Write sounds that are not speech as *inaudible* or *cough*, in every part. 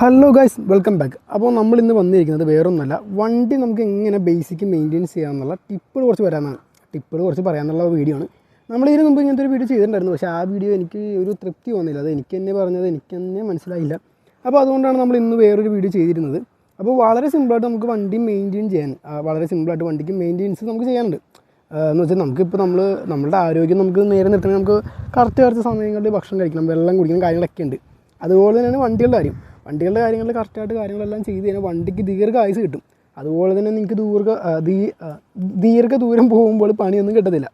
Hello guys welcome back അപ്പോൾ നമ്മൾ ഇന്ന് വന്നിരിക്കുന്നത് വേറൊന്നുമല്ല. വണ്ടി നമുക്ക് എങ്ങനെ ബേസിക് മെയിന്റെയിൻസ് ചെയ്യാമെന്നുള്ള ടിപ്പുകൾ കുറച്ച് വരാമെന്നാണ്. ടിപ്പുകൾ കുറച്ച് പറയാമെന്നുള്ള വീഡിയോ ആണ്. നമ്മൾ ഇതിന് മുമ്പ് ഇങ്ങനത്തെ ഒരു വീഡിയോ ചെയ്തിട്ടുണ്ടായിരുന്നു. പക്ഷേ ആ വീഡിയോ എനിക്ക് ഒരു തൃപ്തി വന്നില്ല. അത് എനിക്ക് തന്നെ പറഞ്ഞത് എനിക്ക് തന്നെ മനസ്സിലായില്ല. അപ്പോൾ അതുകൊണ്ടാണ് നമ്മൾ ഇന്ന് വേറൊരു വീഡിയോ ചെയ്തിരുന്നത്. അപ്പോൾ വളരെ സിമ്പിളായിട്ട് നമുക്ക് വണ്ടി മെയിന്റെയിൻ ചെയ്യാൻ വളരെ സിമ്പിളായിട്ട് വണ്ടിക്ക് മെയിന്റെയിൻസ് നമുക്ക് ചെയ്യാനുണ്ട്. എന്ന് വെച്ചാൽ നമുക്കിപ്പോൾ നമ്മൾ നമ്മുടെ ആരോഗ്യം നമുക്ക് നേരെ നിർത്തണമെങ്കിൽ നമുക്ക് കറക്റ്റ് കറക്റ്റ് സമയങ്ങളിൽ ഭക്ഷണം കഴിക്കണം വെള്ളം കുടിക്കണം കാര്യങ്ങളൊക്കെ ഉണ്ട്. അതുപോലെ തന്നെയാണ് വണ്ടികളുടെ കാര്യം. വണ്ടികളുടെ കാര്യങ്ങളിൽ കറക്റ്റായിട്ട് കാര്യങ്ങളെല്ലാം ചെയ്ത് കഴിഞ്ഞാൽ വണ്ടിക്ക് ദീർഘ ആയുസ് കിട്ടും. അതുപോലെ തന്നെ നിങ്ങൾക്ക് ദീർഘ ദീർഘദൂരം പോകുമ്പോൾ പണിയൊന്നും കിട്ടത്തില്ല.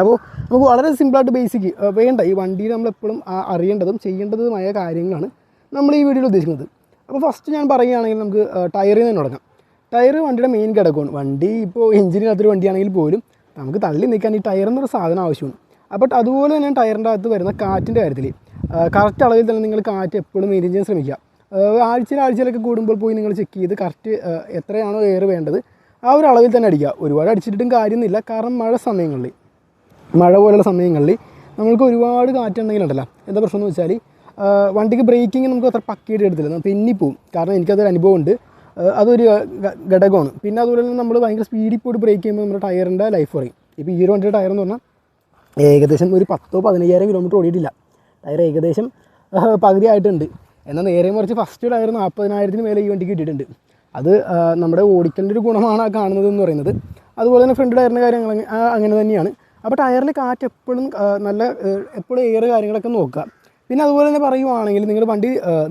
അപ്പോൾ നമുക്ക് വളരെ സിമ്പിളായിട്ട് ബേസിക് വേണ്ട. ഈ വണ്ടിയിൽ നമ്മളെപ്പോഴും അറിയേണ്ടതും ചെയ്യേണ്ടതുമായ കാര്യങ്ങളാണ് നമ്മൾ ഈ വീഡിയോയിൽ ഉദ്ദേശിക്കുന്നത്. അപ്പോൾ ഫസ്റ്റ് ഞാൻ പറയുകയാണെങ്കിൽ നമുക്ക് ടയറിൽ നിന്ന് തുടങ്ങാം. ടയർ വണ്ടിയുടെ മെയിൻ ഘടകമാണ്. വണ്ടി ഇപ്പോൾ എഞ്ചിനകത്തൊരു വണ്ടിയാണെങ്കിൽ പോലും നമുക്ക് തള്ളി നിൽക്കാൻ ഈ ടയർ എന്നൊരു സാധനം ആവശ്യമാണ്. അപ്പോൾ അതുപോലെ തന്നെ ടയറിന്റെ അകത്ത് വരുന്ന കാറ്റിന്റെ കാര്യത്തിൽ കറക്റ്റ് അളവിൽ തന്നെ നിങ്ങൾ കാറ്റ് എപ്പോഴും മെയിന്റെയിൻ ചെയ്യാൻ ശ്രമിക്കുക ആഴ്ചയിൽ ആഴ്ചയിലൊക്കെ കൂടുമ്പോൾ പോയി നിങ്ങൾ ചെക്ക് ചെയ്ത് കറക്റ്റ് എത്രയാണോ എയർ വേണ്ടത് ആ ഒരു അളവിൽ തന്നെ അടിക്കുക. ഒരുപാട് അടിച്ചിട്ടും കാര്യമൊന്നുമില്ല. കാരണം മഴ സമയങ്ങളിൽ മഴ പോലുള്ള സമയങ്ങളിൽ നമ്മൾക്ക് ഒരുപാട് കാറ്റുണ്ടെങ്കിലുണ്ടല്ലോ എന്താ പ്രശ്നം എന്ന് വെച്ചാൽ വണ്ടിക്ക് ബ്രേക്കിങ് നമുക്ക് അത്ര പക്കയായിട്ട് എടുത്തില്ല. തെന്നിപ്പോവും കാരണം എനിക്കതൊരു അനുഭവമുണ്ട് അതൊരു ഘടകമാണ്. പിന്നെ അതുപോലെ തന്നെ നമ്മൾ ഭയങ്കര സ്പീഡിൽ പോയിട്ട് ബ്രേക്ക് ചെയ്യുമ്പോൾ നമ്മുടെ ടയറിന്റെ ലൈഫ് കുറയും ഇപ്പോൾ ഈ ഒരു വണ്ടിയുടെ ടയർ എന്ന് പറഞ്ഞാൽ ഏകദേശം ഒരു പത്തോ പതിനയ്യായിരം കിലോമീറ്റർ ഓടിയിട്ടില്ല. ടയർ ഏകദേശം പകുതി ആയിട്ടുണ്ട്. എന്നാൽ നേരെ മറിച്ച് ഫസ്റ്റ് ടയർ നാൽപ്പതിനായിരത്തിന് മേലെ ഈ വണ്ടിക്ക് കിട്ടിയിട്ടുണ്ട്. അത് നമ്മുടെ ഓടിക്കലിന്റെ ഒരു ഗുണമാണ് ആ കാണുന്നത് എന്ന് പറയുന്നത്. അതുപോലെ തന്നെ ഫ്രണ്ട് ടയറിന്റെ കാര്യങ്ങൾ അങ്ങനെ തന്നെയാണ്. അപ്പോൾ ടയറിൽ കാറ്റ് എപ്പോഴും നല്ല എപ്പോഴും എയർ കാര്യങ്ങളൊക്കെ നോക്കുക. പിന്നെ അതുപോലെ തന്നെ പറയുവാണെങ്കിൽ നിങ്ങൾ വണ്ടി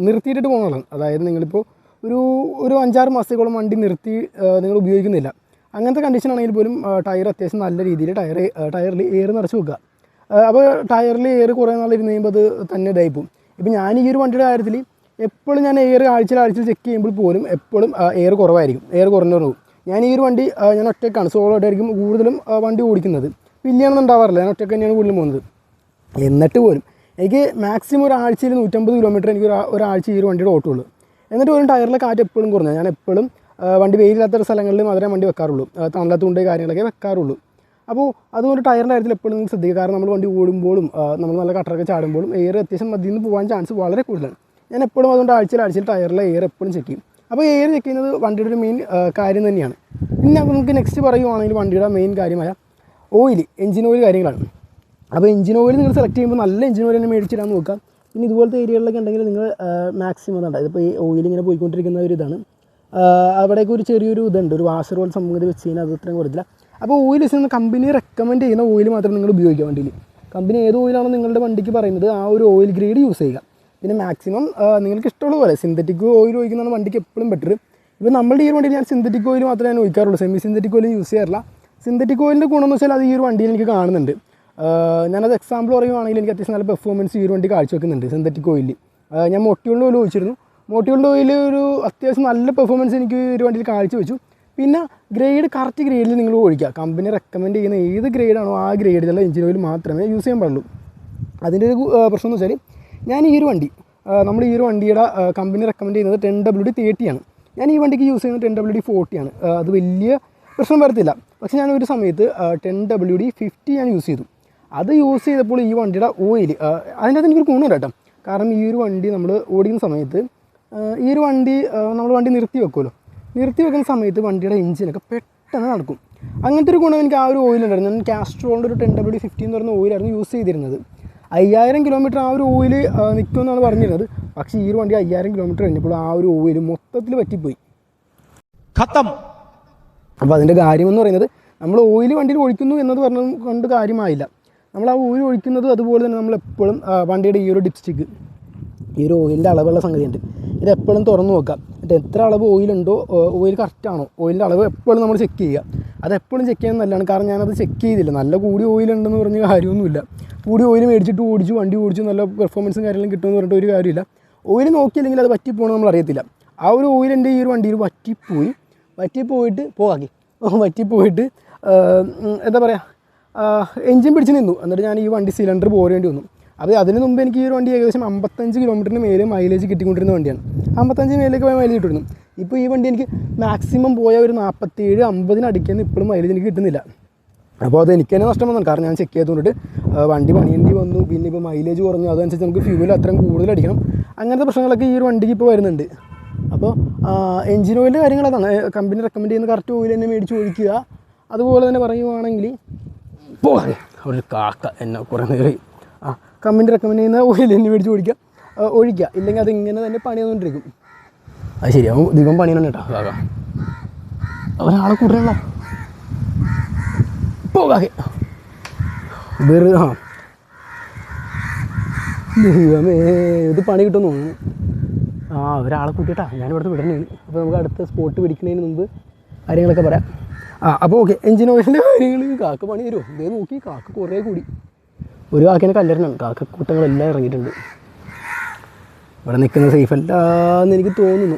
നിർത്തിയിട്ടിട്ട് പോകുന്നതാണ് അതായത് നിങ്ങളിപ്പോൾ ഒരു ഒരു അഞ്ചാറ് മാസത്തേക്കോളം വണ്ടി നിർത്തി നിങ്ങൾ ഉപയോഗിക്കുന്നില്ല. അങ്ങനത്തെ കണ്ടീഷൻ ആണെങ്കിൽ പോലും ടയർ അത്യാവശ്യം നല്ല രീതിയിൽ ടയർ ടയറിൽ എയർ നിറച്ച് വെക്കുക. അപ്പോൾ ടയറിൽ എയർ കുറേ നാൾ ഇരുന്ന് കഴിയുമ്പോൾ അത് തന്നെ ഇതായിപ്പോവും ഇപ്പം ഞാൻ ഈ ഒരു വണ്ടിയുടെ കാര്യത്തിൽ എപ്പോഴും ഞാൻ എയർ ആഴ്ചയിൽ ആഴ്ച ചെക്ക് ചെയ്യുമ്പോൾ പോലും എപ്പോഴും എയർ കുറവായിരിക്കും. എയർ കുറഞ്ഞു പോകും. ഞാൻ ഈ ഒരു വണ്ടി ഞാൻ ഒറ്റയ്ക്കാണ് സോളോ ആയിട്ടായിരിക്കും കൂടുതലും വണ്ടി ഓടിക്കുന്നത്. വലിയാണെന്ന് ഉണ്ടാവാറില്ല. ഞാൻ ഒറ്റയ്ക്ക് തന്നെയാണ് കൂടുതലും പോകുന്നത്. എന്നിട്ട് പോലും എനിക്ക് മാക്സിമം ഒരാഴ്ചയിൽ നൂറ്റമ്പത് കിലോമീറ്റർ എനിക്ക് ഒരു ഒരാഴ്ച ഈ ഒരു വണ്ടിയുടെ ഓട്ടമുള്ളൂ എന്നിട്ട് പോലും ടയറിലെ കാറ്റ് എപ്പോഴും കുറഞ്ഞു. ഞാൻ എപ്പോഴും വണ്ടി വെയിലില്ലാത്ത സ്ഥലങ്ങളിൽ മാത്രമേ വണ്ടി വെക്കാറുള്ളൂ. ആ, തണലത്തുണ്ട് കാര്യങ്ങളൊക്കെ വെക്കാറുള്ളൂ. അപ്പോൾ അതുകൊണ്ട് ടയറിന്റെ കാര്യത്തിൽ എപ്പോഴും നിങ്ങൾ ശ്രദ്ധിക്കുക. കാരണം നമ്മൾ വണ്ടി ഓടുമ്പോഴും നമ്മൾ നല്ല കട്ടറൊക്കെ ചാടുമ്പോഴും എയർ അത്യാവശ്യം മതിയിൽ നിന്ന് പോകാൻ ചാൻസ് വളരെ കൂടുതലാണ്. ഞാൻ എപ്പോഴും അതുകൊണ്ട് ആഴ്ചയിൽ ആഴ്ചയിൽ ടയറിലെ എയർ എപ്പോഴും ചെക്ക് ചെയ്യും. അപ്പോൾ എയർ ചെക്ക് ചെയ്യുന്നത് വണ്ടിയുടെ ഒരു മെയിൻ കാര്യം തന്നെയാണ്. പിന്നെ നമുക്ക് നെക്സ്റ്റ് പറയുവാണെങ്കിൽ വണ്ടിയുടെ മെയിൻ കാര്യമായ ഓയിൽ എഞ്ചിൻ ഓയിൽ കാര്യങ്ങളാണ്. അപ്പോൾ എഞ്ചിൻ ഓയിൽ നിങ്ങൾ സെലക്ട് ചെയ്യുമ്പോൾ നല്ല എഞ്ചിൻ ഓയിൽ തന്നെ മേടിച്ചിടാൻ നോക്കുക. പിന്നെ ഇതുപോലത്തെ ഏരിയകളിലൊക്കെ ഉണ്ടെങ്കിൽ നിങ്ങൾ മാക്സിമം ഉണ്ട് ഇതിപ്പോൾ ഈ ഓയിൽ ഇങ്ങനെ പോയിക്കൊണ്ടിരിക്കുന്ന ഒരു ഇതാണ്. അവിടേക്ക് ഒരു ചെറിയൊരു ഇതുണ്ട്. ഒരു വാഷർ പോലെ സംഗതി വെച്ച് കഴിഞ്ഞാൽ അത് ഇത്രയും കൊടുത്തില്ല അപ്പോൾ ഓയിൽ വെച്ച് കമ്പനി റെക്കമെൻഡ് ചെയ്യുന്ന ഓയിൽ മാത്രം നിങ്ങൾ ഉപയോഗിക്കുക വണ്ടിയിൽ കമ്പനി ഏത് ഓയിലാണോ നിങ്ങളുടെ വണ്ടിക്ക് പറയുന്നത് ആ ഒരു ഓയിൽ ഗ്രേഡ് യൂസ് ചെയ്യുക. പിന്നെ മാക്സിമം നിങ്ങൾക്ക് ഇഷ്ടമുള്ള പോലെ സിന്തറ്റിക് ഓയിൽ ഒഴിക്കുന്നതാണ് വണ്ടിക്ക് എപ്പോഴും ബെറ്റർ ഇപ്പോൾ നമ്മുടെ ഈ ഒരു വണ്ടിയിൽ ഞാൻ സിന്തറ്റിക് ഓയിൽ മാത്രമേ ഞാൻ ഒഴിക്കാറുള്ളൂ. സെമി സിന്തറ്റിക് ഓയിൽ യൂസ് ചെയ്യാറില്ല സിന്തറ്റിക് ഓയിലിന്റെ ഗുണം എന്ന് വെച്ചാൽ അത് ഈ ഒരു വണ്ടിയിൽ എനിക്ക് കാണുന്നുണ്ട്. ഞാനത് എക്സാമ്പിൾ പറയുവാണെങ്കിൽ എനിക്ക് അത്യാവശ്യം നല്ല പെർഫോമൻസ് ഈ ഒരു വണ്ടി കാഴ്ചവെക്കുന്നുണ്ട് സിന്തറ്റിക് ഓയിൽ ഞാൻ മോട്ടിയുള്ള ഓയിൽ ഒഴിച്ചിരുന്നു. മോട്ടിയുള്ള ഓയിൽ ഒരു അത്യാവശ്യം നല്ല പെർഫോമൻസ് എനിക്ക് ഈ ഒരു വണ്ടിയിൽ കാഴ്ചവെച്ചു പിന്നെ ഗ്രേഡ് കറക്റ്റ് ഗ്രേഡിൽ നിങ്ങൾ ഒഴിക്കുക കമ്പനി റെക്കമെൻഡ് ചെയ്യുന്ന ഏത് ഗ്രേഡാണോ ആ ഗ്രേഡിലുള്ള എഞ്ചിൻ ഓയിൽ മാത്രമേ യൂസ് ചെയ്യാൻ പാടുള്ളൂ. അതിന്റെ ഒരു പ്രശ്നം എന്ന് വെച്ചാൽ ഞാൻ ഈ ഒരു വണ്ടി നമ്മൾ ഈ ഒരു വണ്ടിയുടെ കമ്പനി റെക്കമെൻഡ് ചെയ്യുന്നത് ടെൻ ഡബ്ല്യു ഡി തേർട്ടിയാണ് ഞാൻ ഈ വണ്ടിക്ക് യൂസ് ചെയ്യുന്നത് ടെൻ ഡബ്ല്യു ഡി ഫോർട്ടിയാണ് അത് വലിയ പ്രശ്നം വരത്തില്ല. പക്ഷേ ഞാൻ ഒരു സമയത്ത് ടെൻ ഡബ്ല്യു ഡി ഫിഫ്റ്റി ഞാൻ യൂസ് ചെയ്തു. അത് യൂസ് ചെയ്തപ്പോൾ ഈ വണ്ടിയുടെ ഓയിൽ അതിന്റെ അകത്ത് എനിക്കൊരു ഗുണമുണ്ട് കേട്ടോ. കാരണം ഈ ഒരു വണ്ടി നമ്മൾ ഓടിക്കുന്ന സമയത്ത് ഈ ഒരു വണ്ടി നമ്മൾ വണ്ടി നിർത്തി വെക്കുമല്ലോ. നിർത്തി വെക്കുന്ന സമയത്ത് വണ്ടിയുടെ എഞ്ചിനൊക്കെ പെട്ടെന്ന് നടക്കും. അങ്ങനത്തെ ഒരു ഗുണം എനിക്ക് ആ ഒരു ഓയിലുണ്ടായിരുന്നു ഞാൻ കാസ്ട്രോളിന്റെ ഒരു ടെൻ ഡബ്ല്യൂ ഫിഫ്റ്റി എന്ന് പറയുന്ന ഓയിലായിരുന്നു യൂസ് ചെയ്തിരുന്നത്. അയ്യായിരം കിലോമീറ്റർ ആ ഒരു ഓയിൽ നിൽക്കുമെന്നാണ് പറഞ്ഞിരുന്നത്. പക്ഷേ ഈ ഒരു വണ്ടി അയ്യായിരം കിലോമീറ്റർ കഴിഞ്ഞപ്പോൾ ആ ഒരു ഓയിൽ മൊത്തത്തിൽ പറ്റിപ്പോയി. ഖത്തം. അപ്പോൾ അതിന്റെ കാര്യമെന്ന് പറയുന്നത് നമ്മൾ ഓയിൽ വണ്ടിയിൽ ഒഴിക്കുന്നു എന്നത് പറഞ്ഞത് കൊണ്ട് കാര്യമായില്ല. നമ്മൾ ആ ഓയിൽ ഒഴിക്കുന്നത് അതുപോലെ തന്നെ നമ്മൾ എപ്പോഴും വണ്ടിയുടെ ഈ ഒരു ഡിപ്സ്റ്റിക്ക് ഈ ഒരു ഓയിലിന്റെ അളവുള്ള സംഗതിയുണ്ട്. ഇത് എപ്പോഴും തുറന്നു നോക്കാം എന്നിട്ട് എത്ര അളവ് ഓയിലുണ്ടോ ഓയിൽ കറക്റ്റാണോ ഓയിലിന്റെ അളവ് എപ്പോഴും നമ്മൾ ചെക്ക് ചെയ്യുക. അത് എപ്പോഴും ചെക്ക് ചെയ്യാൻ നല്ലതാണ്. കാരണം ഞാനത് ചെക്ക് ചെയ്തില്ല. നല്ല കൂടി ഓയിലുണ്ടെന്ന് പറഞ്ഞ കാര്യമൊന്നുമില്ല. കൂടി ഓയിൽ മേടിച്ചിട്ട് ഓടിച്ചു വണ്ടി ഓടിച്ചു നല്ല പെർഫോമൻസും കാര്യങ്ങളും കിട്ടുമെന്ന് പറഞ്ഞിട്ട് ഒരു കാര്യമില്ല. ഓയിൽ നോക്കിയില്ലെങ്കിൽ അത് പറ്റിപ്പോകണം നമ്മൾ അറിയത്തില്ല. ആ ഒരു ഓയിൽ എന്റെ ഈ ഒരു വണ്ടിയിൽ പറ്റിപ്പോയി. വറ്റിപ്പോയിട്ട് പോകാക്കി *laughs* ഉം, എന്താ പറയുക എൻജിൻ പിടിച്ച് നിന്നു. എന്നിട്ട് ഞാൻ ഈ വണ്ടി സിലിണ്ടർ പോരേണ്ടി വന്നു. അപ്പോൾ അതിന് മുമ്പ് എനിക്ക് ഈ ഒരു വണ്ടി ഏകദേശം അമ്പത്തഞ്ച് കിലോമീറ്ററിന് മേലെ മൈലേജ് കിട്ടിക്കൊണ്ടിരുന്ന വണ്ടിയാണ്. അമ്പത്തഞ്ച് മേലേക്ക് പോയ മൈലേജ് കിട്ടുന്നു ഇപ്പോൾ ഈ വണ്ടി എനിക്ക് മാക്സിമം പോയ ഒരു നാൽപ്പത്തേഴ് അമ്പതിന് അടിക്കുന്ന ഇപ്പോഴും മൈലേജ് എനിക്ക് കിട്ടുന്നില്ല. അപ്പോൾ അത് എനിക്ക് തന്നെ നഷ്ടം വന്നു. കാരണം ഞാൻ ചെക്ക് ചെയ്തുകൊണ്ടിട്ട് വണ്ടി പണിയേണ്ടി വന്നു. പിന്നെ ഇപ്പോൾ മൈലേജ് കുറഞ്ഞു. അതനുസരിച്ച് നമുക്ക് ഫ്യൂവൽ അത്രയും കൂടുതൽ അടിക്കണം. അങ്ങനത്തെ പ്രശ്നങ്ങളൊക്കെ ഈ ഒരു വണ്ടിക്ക് ഇപ്പോൾ വരുന്നുണ്ട്. അപ്പോൾ എഞ്ചിൻ ഓയിലിന്റെ കാര്യങ്ങൾ അതാണ്. കമ്പനി റെക്കമെൻഡ് ചെയ്യുന്ന കറക്റ്റ് ഓയിൽ തന്നെ മേടിച്ച് ഒഴിക്കുക. അതുപോലെ തന്നെ പറയുവാണെങ്കിൽ പോകാം ഒരു കാക്ക എന്നെ കുറേ നേരം കമ്പനി റെക്കമെൻഡ് ചെയ്യുന്ന ഓയിൽ തന്നെ മേടിച്ച് ഓടിക്കുക ഒഴിക്കുക. ഇല്ലെങ്കിൽ അത് ഇങ്ങനെ തന്നെ പണി വന്നുകൊണ്ടിരിക്കും അത് ശരിയാവും ദിവം പണിയാണ് കേട്ടോ. കാക്ക ഒരാളെ കൂട്ടണല്ലോ പോകാതെ വെറുതെ ആ. ദൈവമേ ഇത് പണി കിട്ടുമെന്ന് തോന്നുന്നു. ആ ഒരാളെ കൂട്ടിയിട്ടാ. ഞാൻ വിടണേ. വിടണേന് അപ്പോൾ നമുക്ക് അടുത്ത സ്പോട്ട് പിടിക്കുന്നതിന് മുമ്പ് കാര്യങ്ങളൊക്കെ പറയാം. ആ അപ്പോൾ ഓക്കെ എഞ്ചിൻ ഓയിലിന്റെ കാര്യങ്ങൾ കാക്ക പണി തരുമോ ഇതേ നോക്കി കാക്ക കുറേ കൂടി. ഒരു കാക്കേനെ കല്ലറിനാണ് കാക്കക്കൂട്ടങ്ങളെല്ലാം ഇറങ്ങിയിട്ടുണ്ട്. ഇവിടെ നിൽക്കുന്ന സേഫ് അല്ല എന്ന് എനിക്ക് തോന്നുന്നു.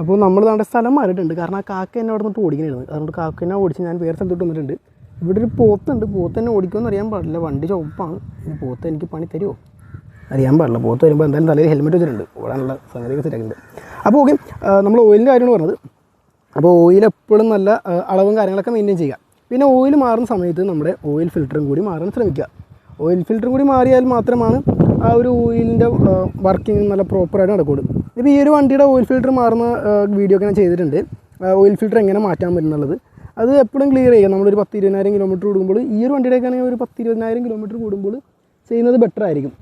അപ്പോൾ നമ്മൾ നമ്മുടെ സ്ഥലം മാറിയിട്ടുണ്ട്. കാരണം ആ കാക്ക എന്നെ അവിടെ നിന്നിട്ട് ഓടിക്കണായിരുന്നു. അതുകൊണ്ട് കാക്കേനെ ഓടിച്ച് ഞാൻ വേറെ സ്ഥലത്തോട്ട് വന്നിട്ടുണ്ട്. ഇവിടെ ഒരു പോത്തുണ്ട്. പോത്ത് എന്നെ ഓടിക്കുമെന്ന് അറിയാൻ പാടില്ല. വണ്ടി ചുവപ്പാണ്. ഈ പോത്ത് എനിക്ക് പണി തരുമോ? അറിയാൻ പാടില്ല. പോത്ത് വരുമ്പോൾ എന്തായാലും തലയിൽ ഹെൽമെറ്റ് വെച്ചിട്ടുണ്ട്. ഓടാനുള്ള സംഗതിയൊക്കെ സെറ്റാക്കുന്നുണ്ട് അപ്പോൾ ഓക്കെ നമ്മൾ ഓയിലിന്റെ കാര്യമാണ് പറഞ്ഞത്. അപ്പോൾ ഓയിൽ എപ്പോഴും നല്ല അളവും കാര്യങ്ങളൊക്കെ മെയിന്റെയിൻ ചെയ്യുക. പിന്നെ ഓയിൽ മാറുന്ന സമയത്ത് നമ്മുടെ ഓയിൽ ഫിൽറ്ററും കൂടി മാറാൻ ശ്രമിക്കുക. ഓയിൽ ഫിൽറ്ററും കൂടി മാറിയാൽ മാത്രമാണ് ആ ഒരു ഓയിലിന്റെ വർക്കിംഗ് നല്ല പ്രോപ്പറായിട്ട് നടക്കുകയുള്ളൂ. ഇപ്പോൾ ഈ ഒരു വണ്ടിയുടെ ഓയിൽ ഫിൽറ്റർ മാറുന്ന വീഡിയോ ഒക്കെ ഞാൻ ചെയ്തിട്ടുണ്ട്. ഓയിൽ ഫിൽറ്റർ എങ്ങനെ മാറ്റാൻ പറ്റുന്നുള്ളത്. അത് എപ്പോഴും ക്ലിയർ ചെയ്യുക. നമ്മളൊരു പത്ത് ഇരുപതിനായിരം കിലോമീറ്റർ കൂടുമ്പോൾ ഈ ഒരു വണ്ടിയുടെയൊക്കെ ആണെങ്കിൽ ഒരു പത്ത് ഇരുപതിനായിരം കിലോമീറ്റർ കൂടുമ്പോൾ ചെയ്യുന്നത് ബെറ്റർ ആയിരിക്കും.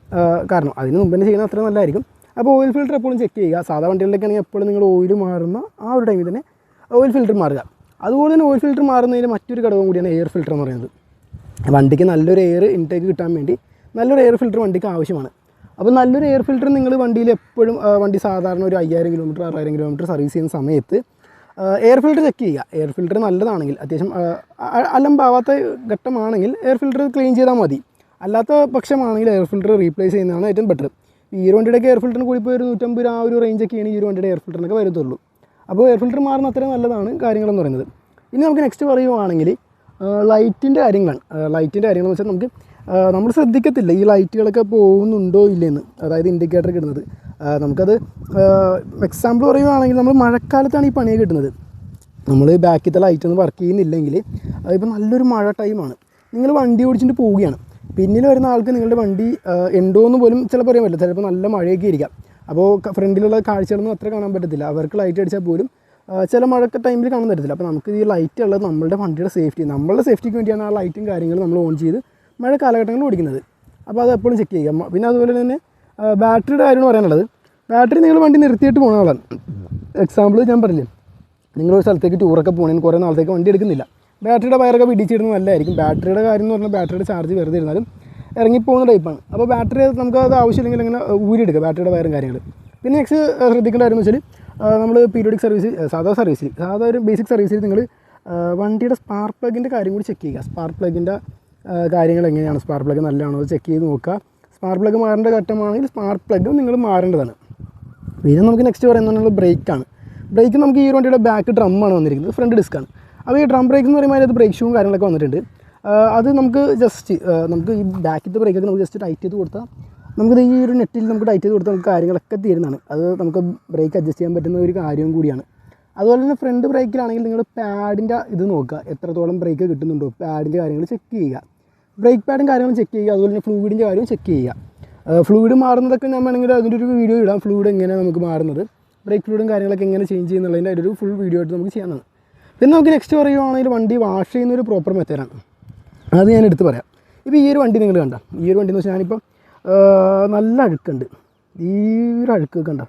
കാരണം അതിന് മുമ്പ് തന്നെ ചെയ്യുന്നത് അത്ര നല്ലതായിരിക്കും. അപ്പോൾ ഓയിൽ ഫിൽറ്റർ എപ്പോഴും ചെക്ക് ചെയ്യുക. സാധാ വണ്ടികളിലൊക്കെ ആണെങ്കിൽ എപ്പോഴും നിങ്ങൾ ഓയിൽ മാറുന്ന ആ ഒരു ടൈമിൽ തന്നെ ഓയിൽ ഫിൽറ്റർ മാറുക. അതുപോലെ തന്നെ ഓയിൽ ഫിൽറ്റർ മാറുന്നതിന് മറ്റൊരു ഘടകം കൂടിയാണ് എയർ ഫിൽറ്റർ എന്ന് പറയുന്നത്. വണ്ടിക്ക് നല്ലൊരു എയർ ഇൻടേക്ക് കിട്ടാൻ വേണ്ടി നല്ലൊരു എയർ ഫിൽറ്റർ വണ്ടിക്ക് ആവശ്യമാണ്. അപ്പോൾ നല്ലൊരു എയർ ഫിൽറ്റർ നിങ്ങൾ വണ്ടിയിൽ എപ്പോഴും വണ്ടി സാധാരണ ഒരു അയ്യായിരം കിലോമീറ്റർ ആറായിരം കിലോമീറ്റർ സർവീസ് ചെയ്യുന്ന സമയത്ത് എയർ ഫിൽറ്റർ ചെക്ക് ചെയ്യുക. എയർ ഫിൽറ്റർ നല്ലതാണെങ്കിൽ അത്യാവശ്യം അലമ്പാവാത്ത ഘട്ടമാണെങ്കിൽ എയർ ഫിൽറ്റർ ക്ലീൻ ചെയ്താൽ മതി. അല്ലാത്ത പക്ഷമാണെങ്കിൽ എയർ ഫിൽറ്റർ റീപ്ലേസ് ചെയ്യുന്നതാണ് ഏറ്റവും ബെറ്റർ ഈ വണ്ടിയുടെ എയർ ഫിൽറ്ററിന് കൂടി പോയി ഒരു നൂറ്റമ്പത് ആ ഒരു റേഞ്ചൊക്കെയാണ് ഈ ഒരു വണ്ടിയുടെ എയർ ഫിൽറ്ററിനൊക്കെ വരത്തുള്ളൂ. അപ്പോൾ എയർ ഫിൽറ്റർ മാറുന്ന അത്രയും നല്ലതാണ് കാര്യങ്ങളെന്ന് പറയുന്നത്. ഇനി നമുക്ക് നെക്സ്റ്റ് പറയുവാണെങ്കിൽ ലൈറ്റിന്റെ കാര്യങ്ങളാണ്. ലൈറ്റിന്റെ കാര്യങ്ങളെന്ന് വെച്ചാൽ നമുക്ക് നമ്മൾ ശ്രദ്ധിക്കത്തില്ല ഈ ലൈറ്റുകളൊക്കെ പോകുന്നുണ്ടോ ഇല്ലെന്ന്. അതായത് ഇൻഡിക്കേറ്റർ കിട്ടുന്നത്. നമുക്കത് എക്സാമ്പിൾ പറയുവാണെങ്കിൽ നമ്മൾ മഴക്കാലത്താണ് ഈ പണിയെ കിട്ടുന്നത്. നമ്മൾ ബാക്കിലത്തെ ലൈറ്റ് ഒന്നും വർക്ക് ചെയ്യുന്നില്ലെങ്കിൽ അതിപ്പോൾ നല്ലൊരു മഴ ടൈമാണ് നിങ്ങൾ വണ്ടി ഓടിച്ചിട്ട് പോവുകയാണ്. പിന്നിൽ വരുന്ന ആൾക്ക് നിങ്ങളുടെ വണ്ടി ഉണ്ടോ എന്ന് പോലും ചിലപ്പോൾ അറിയാൻ പറ്റില്ല. ചിലപ്പോൾ നല്ല മഴയൊക്കെ ഇരിക്കാം അപ്പോൾ ഫ്രണ്ടിലുള്ള കാഴ്ചകളൊന്നും അത്ര കാണാൻ പറ്റത്തില്ല. അവർക്ക് ലൈറ്റ് അടിച്ചാൽ പോലും ചില മഴക്ക ടൈമിൽ കാണാൻ പറ്റത്തില്ല. അപ്പോൾ നമുക്ക് ഈ ലൈറ്റ് ഉള്ളത് നമ്മളുടെ വണ്ടിയുടെ സേഫ്റ്റി നമ്മളുടെ സേഫ്റ്റിക്ക് വേണ്ടിയാണ് ആ ലൈറ്റും കാര്യങ്ങളും നമ്മൾ ഓൺ ചെയ്ത് മഴ കാലഘട്ടങ്ങളിൽ ഓടിക്കുന്നത്. അപ്പോൾ അത് എപ്പോഴും ചെക്ക് ചെയ്യുക. പിന്നെ അതുപോലെ തന്നെ ബാറ്ററിയുടെ കാര്യമാണ് പറയാനുള്ളത്. ബാറ്ററി നിങ്ങൾ വണ്ടി നിർത്തിയിട്ട് പോകുന്ന ആളാണ്. എക്സാമ്പിൾ ഞാൻ പറഞ്ഞില്ലേ? നിങ്ങൾ ഒരു സ്ഥലത്തേക്ക് ടൂറൊക്കെ പോകണമെങ്കിൽ കുറേ നാളത്തേക്ക് വണ്ടി എടുക്കുന്നില്ല. ബാറ്ററിയുടെ വയറൊക്കെ പിടിച്ചിടുന്നത് നല്ലതായിരിക്കും. ബാറ്ററിയുടെ കാര്യം എന്ന് പറഞ്ഞാൽ ബാറ്ററിയുടെ ചാർജ് വെറുതെ ഇരുന്നാലും ഇറങ്ങിപ്പോകുന്ന ടൈപ്പാണ് അപ്പോൾ ബാറ്ററി നമുക്ക് അത് ആവശ്യമില്ലെങ്കിൽ അങ്ങനെ ഊരിയെടുക്കുക ബാറ്ററിയുടെ വയറും കാര്യങ്ങൾ പിന്നെ നെക്സ്റ്റ് ശ്രദ്ധിക്കേണ്ട കാര്യം വെച്ചാൽ നമ്മൾ പീരിയോഡിക് സർവീസ് സാധാ സർവീസിൽ സാധാ ഒരു ബേസിക് സർവീസിൽ നിങ്ങൾ വണ്ടിയുടെ സ്പാർക്ക് പ്ലഗിന്റെ കാര്യം കൂടി ചെക്ക് ചെയ്യുക. സ്പാർക്ക് പ്ലഗിന്റെ കാര്യങ്ങൾ എങ്ങനെയാണ്? സ്പാർക്ക് പ്ലഗ് നല്ലതാണോ ചെക്ക് ചെയ്ത് നോക്കുക. സ്പാർക്ക് പ്ലഗ് മാറേണ്ട ഘട്ടമാണെങ്കിൽ സ്പാർക്ക് പ്ലഗും നിങ്ങൾ മാറേണ്ടതാണ്. പിന്നെ നമുക്ക് നെക്സ്റ്റ് പറയുന്നത് ബ്രേക്കാണ് ബ്രേക്ക് നമുക്ക് ഈ വണ്ടിയുടെ ബാക്ക് ഡ്രമ്മാണ് വന്നിരിക്കുന്നത് ഫ്രണ്ട് ഡിസ്ക്കാണ് അപ്പോൾ ഈ ഡ്രം ബ്രേക്ക് എന്ന് പറയുമ്പോൾ അതിനകത്ത് ബ്രേക്ക് ഷൂവും കാര്യങ്ങളൊക്കെ വന്നിട്ടുണ്ട്. അത് നമുക്ക് ജസ്റ്റ് നമുക്ക് ഈ ബാക്കിലത്തെ ബ്രേക്കൊക്കെ നമുക്ക് ജസ്റ്റ് ടൈറ്റ് ചെയ്ത് കൊടുത്താൽ നമുക്ക് ഈ ഒരു നെറ്റിൽ നമുക്ക് ടൈറ്റ് ചെയ്ത് കൊടുത്താൽ നമുക്ക് കാര്യങ്ങളൊക്കെ തീരുന്നതാണ്. അത് നമുക്ക് ബ്രേക്ക് അഡ്ജസ്റ്റ് ചെയ്യാൻ പറ്റുന്ന ഒരു കാര്യവും കൂടിയാണ്. അതുപോലെ തന്നെ ഫ്രണ്ട് ബ്രേക്കിലാണെങ്കിൽ നിങ്ങൾ പാഡിന്റെ ഇത് നോക്കുക. എത്രത്തോളം ബ്രേക്ക് കിട്ടുന്നുണ്ടോ. പാഡിന്റെ കാര്യങ്ങൾ ചെക്ക് ചെയ്യുക. ബ്രേക്ക് പാഡും കാര്യങ്ങളും ചെക്ക് ചെയ്യുക. അതുപോലെ തന്നെ ഫ്ലൂയിഡിന്റെ കാര്യവും ചെക്ക് ചെയ്യുക. ഫ്ലൂയിഡ് മാറുന്നതൊക്കെ ഞാൻ വേണമെങ്കിൽ അതിന്റെ ഒരു വീഡിയോ ഇടാം. ഫ്ലൂയിഡ് എങ്ങനെയാണ് നമുക്ക് മാറുന്നത്. ബ്രേക്ക് ഫ്ലൂയിഡും കാര്യങ്ങളൊക്കെ എങ്ങനെ ചേഞ്ച് ചെയ്യുന്നുള്ളതിന്റെ ഒരു ഫുൾ വീഡിയോ ആയിട്ട് നമുക്ക് ചെയ്യാനാണ് പിന്നെ നമുക്ക് നെക്സ്റ്റ് പറയുവാണെങ്കിൽ വണ്ടി വാഷ് ചെയ്യുന്ന ഒരു പ്രോപ്പർ മെത്തേഡാണ് അത് ഞാൻ എടുത്ത് പറയാം. ഇപ്പോൾ ഈ ഒരു വണ്ടി നിങ്ങൾ കണ്ട. ഈ ഒരു വണ്ടി എന്ന് വെച്ചാൽ ഞാനിപ്പം നല്ല അഴുക്കുണ്ട്. ഈ ഒരു അഴുക്ക് കണ്ട.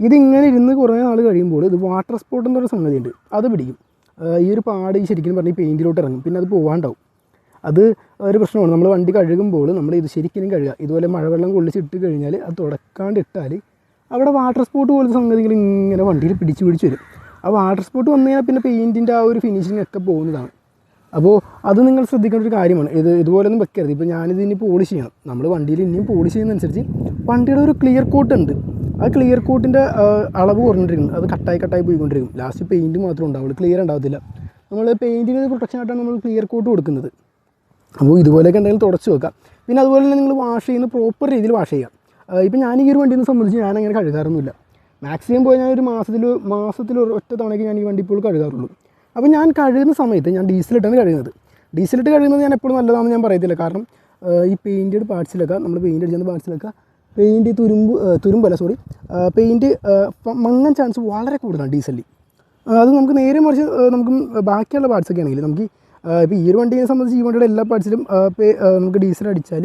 ഇതിങ്ങനെ ഇരുന്ന് കുറേ നാൾ കഴിയുമ്പോൾ ഇത് വാട്ടർ സ്പോട്ട് എന്നൊരു സംഗതിയുണ്ട്. അത് പിടിക്കും. ഈ ഒരു പാട് ഈ ശരിക്കും പറഞ്ഞാൽ പെയിന്റിലോട്ട് ഇറങ്ങും. പിന്നെ അത് പോകാണ്ടാവും അത് ഒരു പ്രശ്നമാണ്. നമ്മൾ വണ്ടി കഴുകുമ്പോൾ നമ്മൾ ഇത് ശരിക്കും കഴുകുക ഇതുപോലെ മഴവെള്ളം കൊള്ളിച്ചിട്ട് കഴിഞ്ഞാൽ അത് തുടക്കാണ്ടിട്ടാൽ അവിടെ വാട്ടർ സ്പോട്ട് പോലത്തെ സംഗതികൾ ഇങ്ങനെ വണ്ടിയിൽ പിടിച്ച് പിടിച്ച് വരും. ആ വാട്ടർ സ്പോട്ട് വന്നു കഴിഞ്ഞാൽ പിന്നെ പെയിന്റിന്റെ ആ ഒരു ഫിനിഷിംഗ് ഒക്കെ പോകുന്നതാണ്. അപ്പോൾ അത് നിങ്ങൾ ശ്രദ്ധിക്കേണ്ട ഒരു കാര്യമാണ്. ഇത് ഇതുപോലൊന്നും വെക്കരുത്. ഇപ്പോൾ ഞാനിത് ഇനി പോളിഷ് ചെയ്യണം. നമ്മൾ വണ്ടിയിൽ ഇനിയും പോളിഷ് ചെയ്യുന്നതനുസരിച്ച് വണ്ടിയുടെ ഒരു ക്ലിയർ കോട്ട് ഉണ്ട്. ആ ക്ലിയർ കോട്ടിന്റെ അളവ് കുറഞ്ഞിരിക്കും അത് കട്ടായി കട്ടായി പോയിക്കൊണ്ടിരിക്കും. ലാസ്റ്റ് പെയിന്റ് മാത്രമേ ഉണ്ടാവുള്ളൂ. ക്ലിയർ ഉണ്ടാവത്തില്ല. നമ്മൾ പെയിന്റിന് പ്രൊട്ടക്ഷൻ ആയിട്ടാണ് നമ്മൾ ക്ലിയർ കോട്ട് കൊടുക്കുന്നത്. അപ്പോൾ ഇതുപോലെയൊക്കെ എന്തെങ്കിലും തുടച്ച് വെക്കാം. പിന്നെ അതുപോലെ തന്നെ നിങ്ങൾ വാഷ് ചെയ്യുന്ന പ്രോപ്പർ രീതിയിൽ വാഷ് ചെയ്യാം. ഇപ്പം ഞാൻ ഈ ഒരു വണ്ടിയെ സംബന്ധിച്ച് ഞാൻ അങ്ങനെ കഴുകാറൊന്നുമില്ല. മാക്സിമം പോയി ഞാൻ ഒരു മാസത്തിൽ മാസത്തിൽ ഒറ്റ തവണയ്ക്ക് ഞാൻ ഈ വണ്ടി ഇപ്പോൾ കഴുകാറുള്ളൂ. അപ്പോൾ ഞാൻ കഴുകുന്ന സമയത്ത് ഞാൻ ഡീസലിട്ടാണ് കഴുകുന്നത്. ഡീസലിട്ട് കഴുകുന്നത് ഞാൻ എപ്പോഴും നല്ലതാണെന്ന് ഞാൻ പറയത്തില്ല. കാരണം ഈ പെയിന്റഡ് പാർട്സിലൊക്കെ നമ്മൾ പെയിന്റ് അടിക്കുന്ന പാർട്സിലൊക്കെ പെയിന്റ് തുരുമ്പ് തുരുമ്പല്ല സോറി പെയിന്റ് മങ്ങാൻ ചാൻസ് വളരെ കൂടുതലാണ് ഡീസലിൽ അത് നമുക്ക് നേരെ മറിച്ച് നമുക്ക് ബാക്കിയുള്ള പാർട്സൊക്കെ ആണെങ്കിൽ നമുക്ക് ഇപ്പോൾ ഈ ഒരു വണ്ടിയെ സംബന്ധിച്ച് ഈ വണ്ടിയുടെ എല്ലാ പാർട്സിലും നമുക്ക് ഡീസൽ അടിച്ചാൽ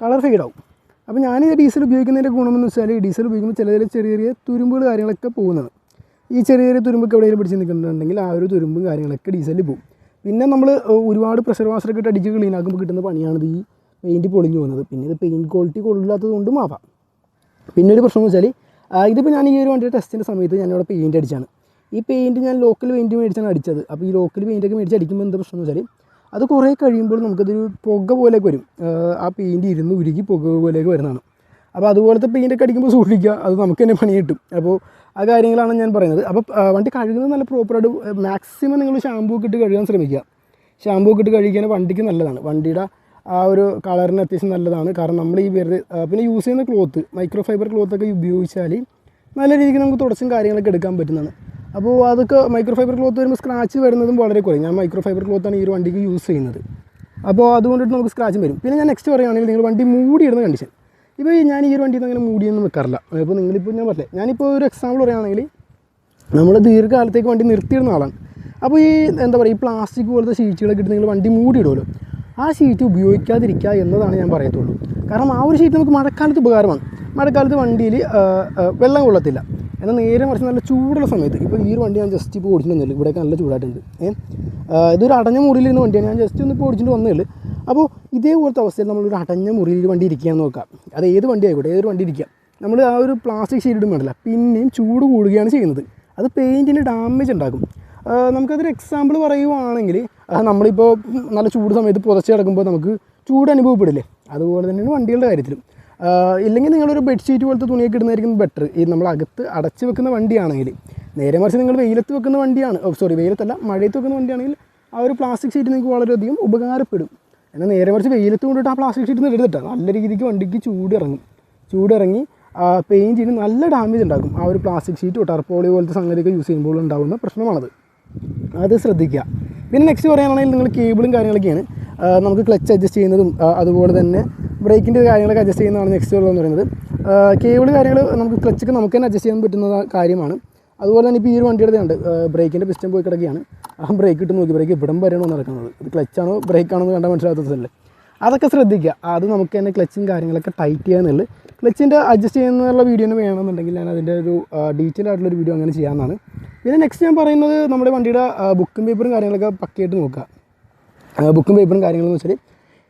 കളർ ഫെയ്ഡ് ആവും. അപ്പോൾ ഈ ഡീസൽ ഉപയോഗിക്കുന്നതിന്റെ ഗുണമെന്ന് വെച്ചാൽ ഡീസൽ ഉപയോഗിക്കുമ്പോൾ ചില ചില ചെറിയ ചെറിയ തുരുമ്പുകൾ കാര്യങ്ങളൊക്കെ പോകുന്നതാണ് ഈ ചെറിയ ചെറിയ തുരുമ്പൊക്കെ എവിടെയെങ്കിലും പിടിച്ച് നിൽക്കുന്നുണ്ടെങ്കിൽ ആ ഒരു തുരുമ്പും കാര്യങ്ങളൊക്കെ ഡീസലിൽ പോകും പിന്നെ നമ്മൾ ഒരുപാട് പ്രഷർ വാഷറൊക്കെ ഇട്ട് അടിച്ച് ക്ലീൻ ആക്കുമ്പോൾ കിട്ടുന്ന പണിയാണിത് ഈ പെയിന്റ് പൊളിഞ്ഞു പോകുന്നത്. പിന്നെ ഇത് പെയിന്റ് ക്വാളിറ്റി കൊള്ളില്ലാത്തത് കൊണ്ടും ആവാം. പിന്നെ ഒരു പ്രശ്നം എന്ന് വെച്ചാൽ ഇതിപ്പോൾ ഞാൻ ഈ ഒരു വണ്ടിയുടെ ടെസ്റ്റിന്റെ സമയത്ത് ഞാൻ ഇവിടെ പെയിന്റ് അടിച്ചാണ്. ഈ പെയിന്റ് ഞാൻ ലോക്കൽ പെയിന്റ് മേടിച്ചാണ് അടിച്ചത്. അപ്പോൾ ഈ ലോക്കൽ പെയിന്റൊക്കെ മേടിച്ച് അടിക്കുമ്പോൾ എന്താ പ്രശ്നം എന്ന് വെച്ചാൽ അത് കുറേ കഴിയുമ്പോൾ നമുക്കതൊരു പുക പോലെയൊക്കെ വരും. ആ പെയിന്റ് ഇരുന്ന് ഉരുകി പുക പോലെയൊക്കെ വരുന്നതാണ്. അപ്പോൾ അതുപോലത്തെ പെയിന്റൊക്കെ അടിക്കുമ്പോൾ സൂക്ഷിക്കുക. അത് നമുക്ക് തന്നെ പണി കിട്ടും. അപ്പോൾ ആ കാര്യങ്ങളാണ് ഞാൻ പറയുന്നത്. അപ്പോൾ വണ്ടി കഴുകുന്നത് നല്ല പ്രോപ്പറായിട്ട് മാക്സിമം നിങ്ങൾ ഷാമ്പൂ ഒക്കെ ഇട്ട് കഴുകാൻ ശ്രമിക്കുക. ഷാമ്പൂ ഒക്കെ ഇട്ട് കഴുകിയാൽ വണ്ടിക്ക് നല്ലതാണ്. വണ്ടിയുടെ ആ ഒരു കളറിന് അത്യാവശ്യം നല്ലതാണ്. കാരണം നമ്മൾ ഈ വെറുതെ പിന്നെ യൂസ് ചെയ്യുന്ന ക്ലോത്ത് മൈക്രോ ഫൈബർ ക്ലോത്തൊക്കെ ഉപയോഗിച്ചാൽ നല്ല രീതിക്ക് നമുക്ക് തുടച്ചും കാര്യങ്ങളൊക്കെ എടുക്കാൻ പറ്റുന്നതാണ്. അപ്പോൾ അതൊക്കെ മൈക്രോ ഫൈബർ ക്ലോത്ത് വരുമ്പോൾ സ്ക്രാച്ച് വരുന്നതും വളരെ കുറയും. ഞാൻ മൈക്രോ ഫൈബർ ക്ലോത്താണ് ഈ ഒരു വണ്ടിക്ക് യൂസ് ചെയ്യുന്നത്. അപ്പോൾ അതുകൊണ്ടിട്ട് നമുക്ക് സ്ക്രാച്ചും വരും. പിന്നെ ഞാൻ നെക്സ്റ്റ് പറയുകയാണെങ്കിൽ നിങ്ങൾ വണ്ടി മൂടിയിടുന്ന കണ്ടീഷൻ ഇപ്പോൾ ഞാൻ ഈ ഒരു വണ്ടിയിൽ നിന്ന് അങ്ങനെ മൂടിയൊന്നും വെക്കാറില്ല. ഇപ്പോൾ നിങ്ങളിപ്പോൾ ഞാൻ പറഞ്ഞത് ഞാനിപ്പോൾ ഒരു എക്സാമ്പിൾ പറയുകയാണെങ്കിൽ നമ്മൾ ദീർഘകാലത്തേക്ക് വണ്ടി നിർത്തിയിടുന്ന ആളാണ്. അപ്പോൾ ഈ എന്താ പറയുക ഈ പ്ലാസ്റ്റിക് പോലത്തെ ഷീറ്റുകളൊക്കെ ഇട്ട് നിങ്ങൾ വണ്ടി മൂടിയിടുമല്ലോ ആ ഷീറ്റ് ഉപയോഗിക്കാതിരിക്കുക എന്നതാണ് ഞാൻ പറയത്തുള്ളൂ. കാരണം ആ ഒരു ഷീറ്റ് നമുക്ക് മഴക്കാലത്ത് ഉപകാരമാണ്. മഴക്കാലത്ത് വണ്ടിയിൽ വെള്ളം കൊള്ളത്തില്ല. എന്നാൽ നേരെ മറിച്ച് നല്ല ചൂടുള്ള സമയത്ത് ഇപ്പോൾ ഈ ഒരു വണ്ടി ഞാൻ ജസ്റ്റ് ഇപ്പോൾ ഓടിച്ചിട്ടുണ്ടല്ലോ ഇവിടെയൊക്കെ നല്ല ചൂടായിട്ടുണ്ട്. ഏഹ് ഇതൊരു അടഞ്ഞ മുറിയിലിരുന്ന വണ്ടിയാണ്. ഞാൻ ജസ്റ്റ് ഒന്ന് ഇപ്പോൾ ഓടിച്ചിട്ട് വന്നേ അപ്പോൾ ഇതേപോലത്തെ അവസ്ഥയിൽ നമ്മളൊരു അടഞ്ഞ മുറിയിൽ വണ്ടി ഇരിക്കുകയെന്ന് നോക്കാം. അത് ഏത് വണ്ടി ആയിക്കോട്ടെ ഏതൊരു വണ്ടി ഇരിക്കുക നമ്മൾ ആ ഒരു പ്ലാസ്റ്റിക് ഇടും വേണ്ടല്ല പിന്നെയും ചൂട് കൂടുകയാണ് ചെയ്യുന്നത്. അത് പെയിന്റിന് ഡാമേജ് ഉണ്ടാക്കും. നമുക്കതൊരു എക്സാമ്പിൾ പറയുവാണെങ്കിൽ നമ്മളിപ്പോൾ നല്ല ചൂട് സമയത്ത് പുതച്ച് കിടക്കുമ്പോൾ നമുക്ക് ചൂട് അനുഭവപ്പെടില്ലേ? അതുപോലെ തന്നെയാണ് വണ്ടികളുടെ കാര്യത്തിലും. ഇല്ലെങ്കിൽ നിങ്ങളൊരു ബെഡ്ഷീറ്റ് പോലത്തെ തുണിയൊക്കെ ഇടുന്നതായിരിക്കും ബെറ്റർ ഈ നമ്മൾ അകത്ത് അടച്ച് വെക്കുന്ന വണ്ടിയാണെങ്കിൽ നേരെ മറിച്ച് നിങ്ങൾ വെയിലത്ത് വെക്കുന്ന വണ്ടിയാണ് സോറി വെയിലത്തല്ല മഴയത്ത് വെക്കുന്ന വണ്ടിയാണെങ്കിൽ ആ ഒരു പ്ലാസ്റ്റിക് ഷീറ്റ് നിങ്ങൾക്ക് വളരെയധികം ഉപകാരപ്പെടും. എന്നാൽ നേരെ മറിച്ച് വെയിലത്ത് കൊണ്ടിട്ട് ആ പ്ലാസ്റ്റിക് ഷീറ്റ് എടുത്തിട്ട്. നല്ല രീതിക്ക് വണ്ടിക്ക് ചൂട് ഇറങ്ങും. ചൂടിറങ്ങി പെയിന്റിന് നല്ല ഡാമേജ് ഉണ്ടാക്കും ആ ഒരു പ്ലാസ്റ്റിക് ഷീറ്റ് ടർപ്പോളി പോലത്തെ സംഗതിയൊക്കെ യൂസ് ചെയ്യുമ്പോൾ ഉണ്ടാകുന്ന പ്രശ്നമാണത്. അത് ശ്രദ്ധിക്കുക പിന്നെ നെക്സ്റ്റ് പറയുകയാണെങ്കിൽ നിങ്ങൾ കേബിളും കാര്യങ്ങളൊക്കെയാണ്. നമുക്ക് ക്ലച്ച് അഡ്ജസ്റ്റ് ചെയ്യുന്നതും അതുപോലെ തന്നെ ബ്രേക്കിന്റെ കാര്യങ്ങളൊക്കെ അഡ്ജസ്റ്റ് ചെയ്യുന്നതാണ് നെക്സ്റ്റ് ഉള്ളതെന്ന് പറയുന്നത്. കേബിൾ കാര്യങ്ങൾ നമുക്ക് ക്ലച്ചൊക്കെ നമുക്ക് തന്നെ അഡ്ജസ്റ്റ് ചെയ്യാൻ പറ്റുന്ന കാര്യമാണ്. അതുപോലെ തന്നെ ഇപ്പോൾ ഈ ഒരു വണ്ടിയുടെ ഉണ്ട് ബ്രേക്കിന്റെ പിസ്റ്റം പോയി കിടക്കുകയാണ്. ആ ബ്രേക്ക് ഇട്ട് നോക്കി ബ്രേക്ക് ഇവിടം വരെയാണോ നടക്കുന്നത്? ഇത് ക്ലച്ചാണോ ബ്രേക്കാണോ എന്ന് കണ്ടാൽ മനസ്സിലാകത്തതല്ലേ അതൊക്കെ ശ്രദ്ധിക്കുക. അത് നമുക്ക് തന്നെ ക്ലച്ചും കാര്യങ്ങളൊക്കെ ടൈറ്റ് ചെയ്യാന്നുള്ളു ക്ലച്ചിന്റെ അഡ്ജസ്റ്റ് ചെയ്യുന്നുള്ള വീഡിയോ തന്നെ വേണമെന്നുണ്ടെങ്കിൽ ഞാൻ അതിന്റെ ഒരു ഡീറ്റെയിൽ ആയിട്ടുള്ള ഒരു വീഡിയോ അങ്ങനെ ചെയ്യാമെന്നാണ് പിന്നെ നെക്സ്റ്റ് ഞാൻ പറയുന്നത് നമ്മുടെ വണ്ടിയുടെ ബുക്കും പേപ്പറും കാര്യങ്ങളൊക്കെ പക്കയായിട്ട് നോക്കുക. ബുക്കും പേപ്പറും കാര്യങ്ങളെന്ന് വെച്ചാൽ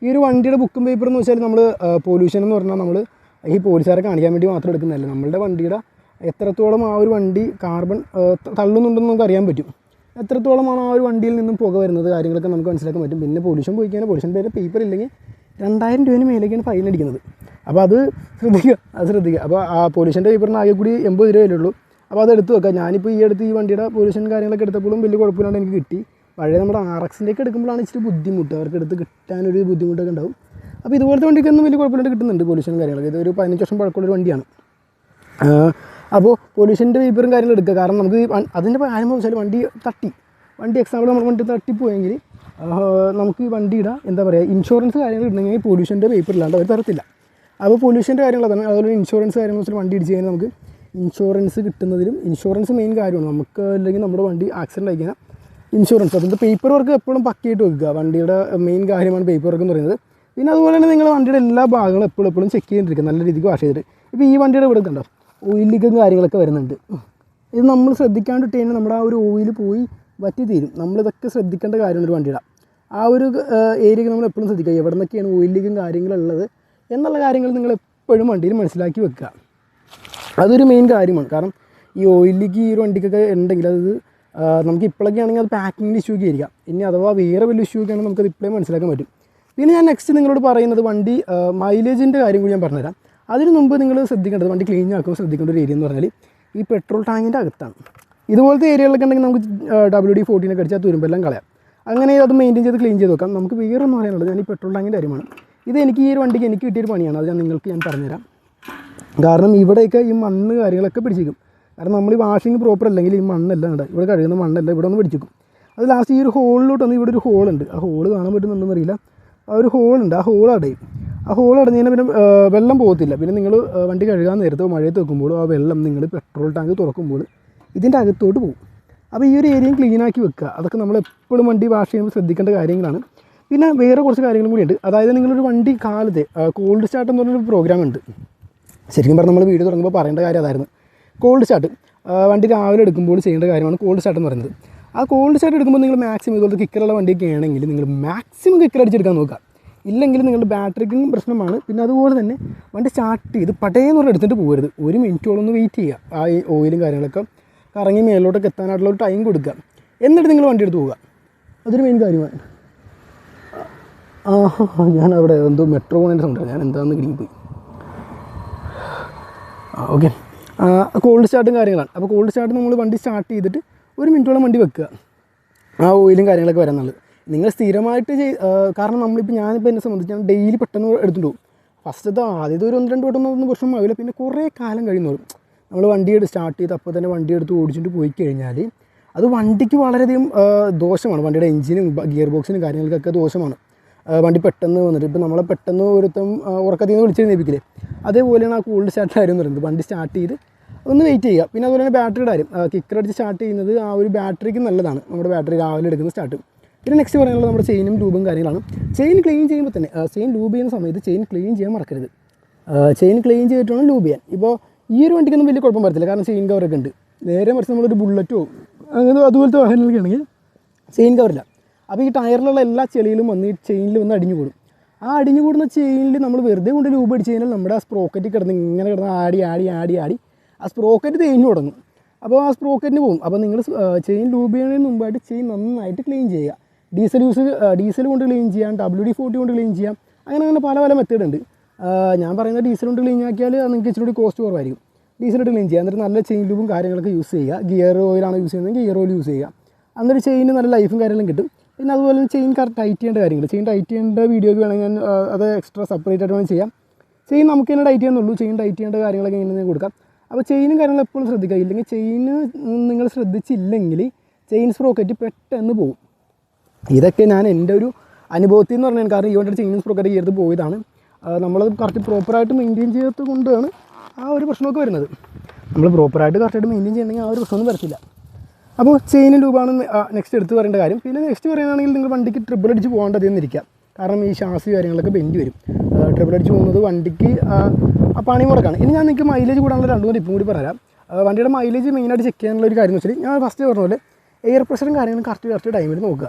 ഈ ഒരു വണ്ടിയുടെ ബുക്കും പേപ്പർ എന്ന് വെച്ചാൽ നമ്മൾ പൊല്യൂഷൻ എന്ന് പറഞ്ഞാൽ നമ്മൾ ഈ പോലീസുകാരെ കാണിക്കാൻ വേണ്ടി മാത്രം എടുക്കുന്നതല്ല? നമ്മളുടെ വണ്ടിയുടെ എത്രത്തോളം ആ ഒരു വണ്ടി കാർബൺ തള്ളുന്നുണ്ടെന്ന് നമുക്ക് അറിയാൻ പറ്റും. എത്രത്തോളമാണ് ആ ഒരു വണ്ടിയിൽ നിന്നും പുക വരുന്നത്? കാര്യങ്ങളൊക്കെ നമുക്ക് മനസ്സിലാക്കാൻ പറ്റും. പിന്നെ പൊല്യൂഷൻ പോയി കഴിഞ്ഞാൽ പൊല്യൂഷൻ പേര് പേപ്പർ ഇല്ലെങ്കിൽ രണ്ടായിരം രൂപേന് മേലേക്കാണ് ഫൈൻ അടിക്കുന്നത്. അപ്പോൾ അത് ശ്രദ്ധിക്കുക അത് ശ്രദ്ധിക്കുക അപ്പോൾ ആ പൊല്യൂഷന്റെ പേപ്പറിന് ആകെ കൂടി എൺപത് രൂപ ഉള്ളൂ. അപ്പോൾ അത് എടുത്ത് വെക്കുക ഞാനിപ്പോൾ ഈ അടുത്ത് ഈ വണ്ടിയുടെ പൊല്യൂഷൻ കാര്യങ്ങളൊക്കെ എടുത്തപ്പോഴും വലിയ കുഴപ്പമില്ലാണ്ട് എനിക്ക് കിട്ടി. പഴയ നമ്മുടെ ആർ എക്സിന്റെ ഒക്കെ എടുക്കുമ്പോഴാണ് ഇച്ചിരി ബുദ്ധിമുട്ട്. അവർക്ക് എടുത്ത് കിട്ടാനൊരു ബുദ്ധിമുട്ടൊക്കെ ഉണ്ടാവും. അപ്പോൾ ഇതുപോലത്തെ വണ്ടിക്കൊന്നും വലിയ കുഴപ്പമില്ലാണ്ട് കിട്ടുന്നുണ്ട് പൊല്യൂഷനും കാര്യങ്ങളൊക്കെ. ഇതൊരു പതിനഞ്ച് വർഷം പഴക്കമുള്ളൊരു വണ്ടിയാണ്. അപ്പോൾ പൊല്യൂഷന്റെ പേപ്പറും കാര്യങ്ങളും എടുക്കുക. കാരണം നമുക്ക് അതിന്റെ കാര്യം വെച്ചാൽ വണ്ടി തട്ടി. വണ്ടി എക്സാമ്പിൾ നമ്മൾ വണ്ടി തട്ടിപ്പോയെങ്കിൽ നമുക്ക് വണ്ടിയുടെ എന്താ പറയുക ഇൻഷുറൻസ് കാര്യങ്ങൾ ഇടണമെങ്കിൽ പൊല്യൂഷന്റെ പേപ്പർ ഇല്ലാണ്ട് അവർ തരത്തില്ല. അപ്പോൾ പൊല്യൂഷന്റെ കാര്യങ്ങൾ തന്നെ അതുപോലെ ഇൻഷുറൻസ് കാര്യങ്ങൾ വെച്ചാൽ വണ്ടി ഇടിച്ച് കഴിഞ്ഞാൽ നമുക്ക് ഇൻഷുറൻസ് കിട്ടുന്നതിലും ഇൻഷുറൻസ് മെയിൻ കാര്യമാണ്. നമുക്ക് അല്ലെങ്കിൽ നമ്മുടെ വണ്ടി ആക്സിഡന്റ് ആയി ഇൻഷുറൻസ് അതിന്റെ പേപ്പർ വർക്ക് എപ്പോഴും പക്കയായിട്ട് വെക്കുക. വണ്ടിയുടെ മെയിൻ കാര്യമാണ് പേപ്പർ വർക്ക് എന്ന് പറയുന്നത്. പിന്നെ അതുപോലെ തന്നെ നിങ്ങൾ വണ്ടിയുടെ എല്ലാ ഭാഗങ്ങളും എപ്പോഴും എപ്പോഴും ചെക്ക് ചെയ്തിരിക്കുക നല്ല രീതിക്ക് വാഷ് ചെയ്തിട്ട്. ഇപ്പോൾ ഈ വണ്ടിയുടെ ഇവിടെ കണ്ടോ? ഓയിൽ ലീക്കും കാര്യങ്ങളൊക്കെ വരുന്നുണ്ട്. ഇത് നമ്മൾ ശ്രദ്ധിക്കാണ്ട് ഇട്ട് കഴിഞ്ഞാൽ നമ്മുടെ ആ ഒരു ഓയിൽ പോയി വറ്റി തീരും നമ്മളിതൊക്കെ ശ്രദ്ധിക്കേണ്ട കാര്യമാണ് ഒരു വണ്ടിയുടെ. ആ ഒരു ഏരിയക്ക് നമ്മൾ എപ്പോഴും ശ്രദ്ധിക്കുക. എവിടെ നിന്നൊക്കെയാണ് ഓയിൽ ലീക്കും കാര്യങ്ങളുള്ളത് എന്നുള്ള കാര്യങ്ങൾ നിങ്ങൾ എപ്പോഴും വണ്ടിയിൽ മനസ്സിലാക്കി വെക്കുക. അതൊരു മെയിൻ കാര്യമാണ്. കാരണം ഈ ഓയിലിക്ക് ഈ ഒരു വണ്ടിക്കൊക്കെ ഉണ്ടെങ്കിൽ അത് നമുക്ക് ഇപ്പോഴൊക്കെ ആണെങ്കിൽ അത് പാക്കിങ്ങിന്റെ ഇഷ്യൂ ഒക്കെ ആയിരിക്കാം. ഇനി അഥവാ വേറെ വലിയ ഇഷ്യൂ ഒക്കെ ആണെങ്കിൽ നമുക്കത് ഇപ്പോഴേ മനസ്സിലാക്കാൻ പറ്റും. പിന്നെ ഞാൻ നെക്സ്റ്റ് നിങ്ങളോട് പറയുന്നത് വണ്ടി മൈലേജിന്റെ കാര്യം കൂടി ഞാൻ പറഞ്ഞുതരാം. അതിന് മുമ്പ് നിങ്ങൾ ശ്രദ്ധിക്കേണ്ടത് വണ്ടി ക്ലീൻ ആക്കുമ്പോൾ ശ്രദ്ധിക്കേണ്ട ഒരു ഏരിയ എന്ന് പറഞ്ഞാൽ ഈ പെട്രോൾ ടാങ്കിന്റെ അകത്താണ്. ഇതുപോലത്തെ ഏരിയകളൊക്കെ ഉണ്ടെങ്കിൽ നമുക്ക് ഡബ്ല്യു ഡി ഫോർട്ടീനൊക്കെ അടിച്ചാൽ തുരുമ്പെല്ലാം കളയാം. അങ്ങനെ അത് മെയിന്റെയിൻ ചെയ്ത് ക്ലീൻ ചെയ്ത് വെക്കാം. നമുക്ക് വേറെ ഒന്നും പറയാനുള്ളത് ഞാൻ ഈ പെട്രോൾ ടാങ്കിന്റെ കാര്യമാണ്. ഇത് എനിക്ക് ഈ ഒരു വണ്ടിക്ക് എനിക്ക് കിട്ടിയൊരു പണിയാണ്. അത് ഞാൻ നിങ്ങൾക്ക് ഞാൻ പറഞ്ഞുതരാം. കാരണം ഇവിടെയൊക്കെ ഈ മണ്ണ് കാര്യങ്ങളൊക്കെ പിടിച്ചിരിക്കും. കാരണം നമ്മൾ ഈ വാഷിംഗ് പ്രോപ്പർ അല്ലെങ്കിൽ ഈ മണ്ണല്ല ഉണ്ട് ഇവിടെ കഴുകുന്ന മണ്ണല്ല ഇവിടെ ഒന്ന് പിടിച്ചിരിക്കും. അത് ലാസ്റ്റ് ഈ ഒരു ഹോളിലോട്ട് വന്ന് ഇവിടെ ഒരു ഹോളുണ്ട് ആ ഹോൾ കാണാൻ പറ്റുന്നുണ്ടെന്ന് അറിയില്ല. ആ ഒരു ഹോളുണ്ട് ആ ഹോൾ അടയും ആ ഹോൾ അടഞ്ഞ് പിന്നെ വെള്ളം പോകത്തില്ല. പിന്നെ നിങ്ങൾ വണ്ടി കഴുകാൻ നേരത്തോ മഴയത്ത് വെക്കുമ്പോൾ ആ വെള്ളം നിങ്ങൾ പെട്രോൾ ടാങ്ക് തുറക്കുമ്പോൾ ഇതിന്റെ അകത്തോട്ട് പോകും. അപ്പോൾ ഈ ഒരു ഏരിയയും ക്ലീനാക്കി വെക്കുക. അതൊക്കെ നമ്മൾ എപ്പോഴും വണ്ടി വാഷ് ചെയ്യുമ്പോൾ ശ്രദ്ധിക്കേണ്ട കാര്യങ്ങളാണ്. പിന്നെ വേറെ കുറച്ച് കാര്യങ്ങളും കൂടിയുണ്ട് അതായത് നിങ്ങളൊരു വണ്ടി കാലത്തെ കോൾഡ് സ്റ്റാർട്ട് എന്ന് പറഞ്ഞൊരു പ്രോഗ്രാം ഉണ്ട്. ശരിക്കും പറഞ്ഞാൽ നമ്മൾ വീഡിയോ തുടങ്ങുമ്പോൾ പറയേണ്ട കാര്യം അതായിരുന്നു. കോൾഡ് സ്റ്റാർട്ട് വണ്ടി രാവിലെ എടുക്കുമ്പോൾ ചെയ്യേണ്ട കാര്യമാണ് കോൾഡ് സ്റ്റാർട്ട് എന്ന് പറയുന്നത്. ആ കോൾഡ് സ്റ്റാർട്ട് എടുക്കുമ്പോൾ നിങ്ങൾ മാക്സിമം ഇതുപോലത്തെ കിക്കറുള്ള വണ്ടിയൊക്കെ ആണെങ്കിൽ നിങ്ങൾ മാക്സിമം കിക്കർ അടിച്ചെടുക്കാൻ നോക്കുക. ഇല്ലെങ്കിൽ നിങ്ങളുടെ ബാറ്ററിക്കും പ്രശ്നമാണ്. പിന്നെ അതുപോലെ തന്നെ വണ്ടി സ്റ്റാർട്ട് ചെയ്ത് പടയെന്ന് പറഞ്ഞ് എടുത്തിട്ട് പോകരുത് ഒരു മിനിറ്റോളം ഒന്ന് വെയിറ്റ് ചെയ്യുക. ആ ഓയിലും കാര്യങ്ങളൊക്കെ കറങ്ങി മേലോട്ടൊക്കെ എത്താനായിട്ടുള്ള ഒരു ടൈം കൊടുക്കുക. എന്നിട്ട് നിങ്ങൾ വണ്ടി എടുത്ത് പോവുക. അതൊരു മെയിൻ കാര്യമാണ്. ആ ഞാൻ അവിടെ എന്തോ മെട്രോ പോണേന്റെ സൗണ്ടാണ് ഞാൻ എന്താണെന്ന് കിടങ്ങി പോയി ആ ഓക്കെ കോൾഡ് സ്റ്റാർട്ടും കാര്യങ്ങളാണ്. അപ്പോൾ കോൾഡ് സ്റ്റാർട്ട് നമ്മൾ വണ്ടി സ്റ്റാർട്ട് ചെയ്തിട്ട് ഒരു മിനിറ്റോളം വണ്ടി വെക്കുക. ആ ഓയിലും കാര്യങ്ങളൊക്കെ വരാന്നുള്ളത് നിങ്ങൾ സ്ഥിരമായിട്ട് ചെയ് കാരണം നമ്മളിപ്പോൾ ഞാനിപ്പോൾ എന്നെ സംബന്ധിച്ച് ഞാൻ ഡെയിലി പെട്ടെന്ന് എടുത്തിട്ട് പോകും ഫസ്റ്റത്തെ ആദ്യത്തെ ഒരു ഒന്ന് രണ്ട് വട്ടം ഒന്നും പ്രശ്നം ആവില്ല. പിന്നെ കുറേ കാലം കഴിയുന്നോളും നമ്മൾ വണ്ടി എടുത്ത് സ്റ്റാർട്ട് ചെയ്ത് അപ്പോൾ തന്നെ വണ്ടി എടുത്ത് ഓടിച്ചിട്ട് പോയി കഴിഞ്ഞാൽ അത് വണ്ടിക്ക് വളരെയധികം ദോഷമാണ്. വണ്ടിയുടെ എഞ്ചിനും ഗിയർ ബോക്സിനും കാര്യങ്ങൾക്കൊക്കെ ദോഷമാണ്. വണ്ടി പെട്ടെന്ന് വന്നിട്ട് ഇപ്പോൾ നമ്മളെ പെട്ടെന്ന് ഒരുത്തം ഉറക്കത്തിൽ നിന്ന് വിളിച്ച് എഴുന്നേൽപ്പിക്കില്ലേ അതേപോലെയാണ് ആ കൂൾഡ് സ്റ്റാർട്ട് കാര്യം പറയുന്നത്. വണ്ടി സ്റ്റാർട്ട് ചെയ്ത് ഒന്ന് വെയിറ്റ് ചെയ്യുക. പിന്നെ അതുപോലെ തന്നെ ബാറ്ററിയുടെ കാര്യം. കിക്കർ അടിച്ച് സ്റ്റാർട്ട് ചെയ്യുന്നത് ആ ഒരു ബാറ്ററിക്ക് നല്ലതാണ്. നമ്മുടെ ബാറ്ററി രാവിലെ എടുക്കുന്ന സ്റ്റാർട്ട് പിന്നെ നെക്സ്റ്റ് പറയാനുള്ളത് നമ്മുടെ ചെയിനും ലൂബും കാര്യങ്ങളാണ്. ചെയിൻ ക്ലീൻ ചെയ്യുമ്പോൾ തന്നെ ചെയിൻ ലൂബ് ചെയ്യുന്ന സമയത്ത് ചെയിൻ ക്ലീൻ ചെയ്യാൻ മറക്കരുത്. ചെയിൻ ക്ലീൻ ചെയ്തിട്ട് വേണം ലൂബ് ചെയ്യാൻ. ഇപ്പോൾ ഈ ഒരു വണ്ടിക്കൊന്നും വലിയ കുഴപ്പം വരത്തില്ല കാരണം ചെയിൻ കവറൊക്കെ ഉണ്ട്. നേരെ മറിച്ച് നമ്മളൊരു ബുള്ളറ്റോ അങ്ങനെ അതുപോലത്തെ വാഹനങ്ങളൊക്കെ ആണെങ്കിൽ ചെയിൻ കവറില്ല അപ്പോൾ ഈ ടയറിലുള്ള എല്ലാ ചെളിയിലും വന്ന് ഈ ചെയിനിൽ വന്ന് അടിഞ്ഞു കൂടും ആ അടിഞ്ഞു കൂടുന്ന ചെയിനിൽ നമ്മൾ വെറുതെ കൊണ്ട് ലൂബ് അടിച്ച് കഴിഞ്ഞാൽ നമ്മുടെ ആ സ്പ്രോക്കറ്റിൽ കിടന്ന് ഇങ്ങനെ കിടന്ന് ആടി ആടി ആടി ആടി ആ സ്പ്രോക്കറ്റ് തേഞ്ഞു തുടങ്ങും. അപ്പോൾ ആ സ്പ്രോക്കറ്റിന് പോകും. അപ്പോൾ നിങ്ങൾ ചെയിൻ ലൂബ് ചെയ്യുന്നതിന് മുമ്പായിട്ട് ചെയിൻ നന്നായിട്ട് ക്ലീൻ ചെയ്യുക. ഡീസൽ യൂസ് ഡീസൽ കൊണ്ട് ക്ലീൻ ചെയ്യാം ഡബ്ല്യു ഡി ഫോർട്ടി കൊണ്ട് ക്ലീൻ ചെയ്യാം അങ്ങനെ അങ്ങനെ പല പല മെത്തേഡ് ഉണ്ട്. ഞാൻ പറയുന്നത് ഡീസൽ കൊണ്ട് ക്ലീൻ ആക്കിയാൽ നിങ്ങൾക്ക് ഇച്ചിരി കൂടി കോസ്റ്റ് കുറവായിരിക്കും. ഡീസൽ ഇട്ട് ക്ലീൻ ചെയ്യുക എന്നിട്ട് നല്ല ചെയിൻ ലൂബും കാര്യങ്ങളൊക്കെ യൂസ് ചെയ്യുക. ഗിയർ ഓയിലാണ് യൂസ് ചെയ്യുന്നത്. ഗിയർ ഓയിൽ യൂസ് ചെയ്യുക. അന്നൊരു ചെയിന് നല്ല ലൈഫും കാര്യങ്ങളും കിട്ടും. പിന്നെ അതുപോലെ ചെയിൻ കറക്റ്റ് ടൈറ്റ് ചെയ്യേണ്ട കാര്യങ്ങൾ. ചെയിൻ ടൈറ്റ് ചെയ്യേണ്ട വീഡിയോക്ക് വേണമെങ്കിൽ ഞാൻ അത് എക്സ്ട്രാ സെപ്പറേറ്റ് ആയിട്ട് വേണം ചെയ്യാം. ചെയിൻ നമുക്ക് തന്നെ ടൈറ്റ് ചെയ്യുന്നുള്ളൂ. ചെയിൻ ടൈറ്റ് ചെയ്യേണ്ട കാര്യങ്ങളൊക്കെ ഇങ്ങനെ കൊടുക്കാം. അപ്പോൾ ചെയിനും കാര്യങ്ങളും എപ്പോഴും ശ്രദ്ധിക്കുക. ഇല്ലെങ്കിൽ ചെയിന് നിങ്ങൾ ശ്രദ്ധിച്ചില്ലെങ്കിൽ ചെയിൻ സ്പ്രോക്കറ്റ് പെട്ടെന്ന് പോകും ഇതൊക്കെ ഞാൻ എന്റെ ഒരു അനുഭവത്തിൽ എന്ന് പറഞ്ഞാൽ കാരണം ഈ വണ്ടിയുടെ ചെയിൻസ് സ്പ്രോക്കറ്റ് ചെയ്ത് പോയതാണ്. നമ്മളത് കറക്റ്റ് പ്രോപ്പറായിട്ട് മെയിന്റെയിൻ ചെയ്തത് കൊണ്ടാണ് ആ ഒരു പ്രശ്നമൊക്കെ വരുന്നത്. നമ്മൾ പ്രോപ്പറായിട്ട് കറക്റ്റായിട്ട് മെയിന്റെയിൻ ചെയ്യണമെങ്കിൽ ആ ഒരു പ്രശ്നമൊന്നും വരത്തില്ല. അപ്പോൾ ചെയിൻ ലൂബാണ് നെക്സ്റ്റ് എടുത്ത് പറയേണ്ട കാര്യം. പിന്നെ നെക്സ്റ്റ് പറയുകയാണെങ്കിൽ നിങ്ങൾ വണ്ടിക്ക് ട്രിപ്പിൾ അടിച്ച് പോകേണ്ടതെന്ന് ഇരിക്കുക. കാരണം ഈ ഷാസി കാര്യങ്ങളൊക്കെ ബെൻഡ് വരും. ട്രിപ്പിൾ അടിച്ച് പോകുന്നത് വണ്ടിക്ക് ആ പണി മുടക്കാണ്. ഇനി ഞാൻ നിങ്ങൾക്ക് മൈലേജ് കൂടാനുള്ള രണ്ടു മൂന്ന് ഇപ്പം കൂടി പറയാം. വണ്ടിയുടെ മൈലേജ് മെയിനായിട്ട് ചെക്ക് ചെയ്യാനുള്ള ഒരു കാര്യം എന്ന് വെച്ചാൽ ഞാൻ ഫസ്റ്റ് പറഞ്ഞ പോലെ എയർ പ്രഷറും കാര്യങ്ങളും കറക്റ്റ് കറക്റ്റ് ടൈമിൽ നോക്കുക.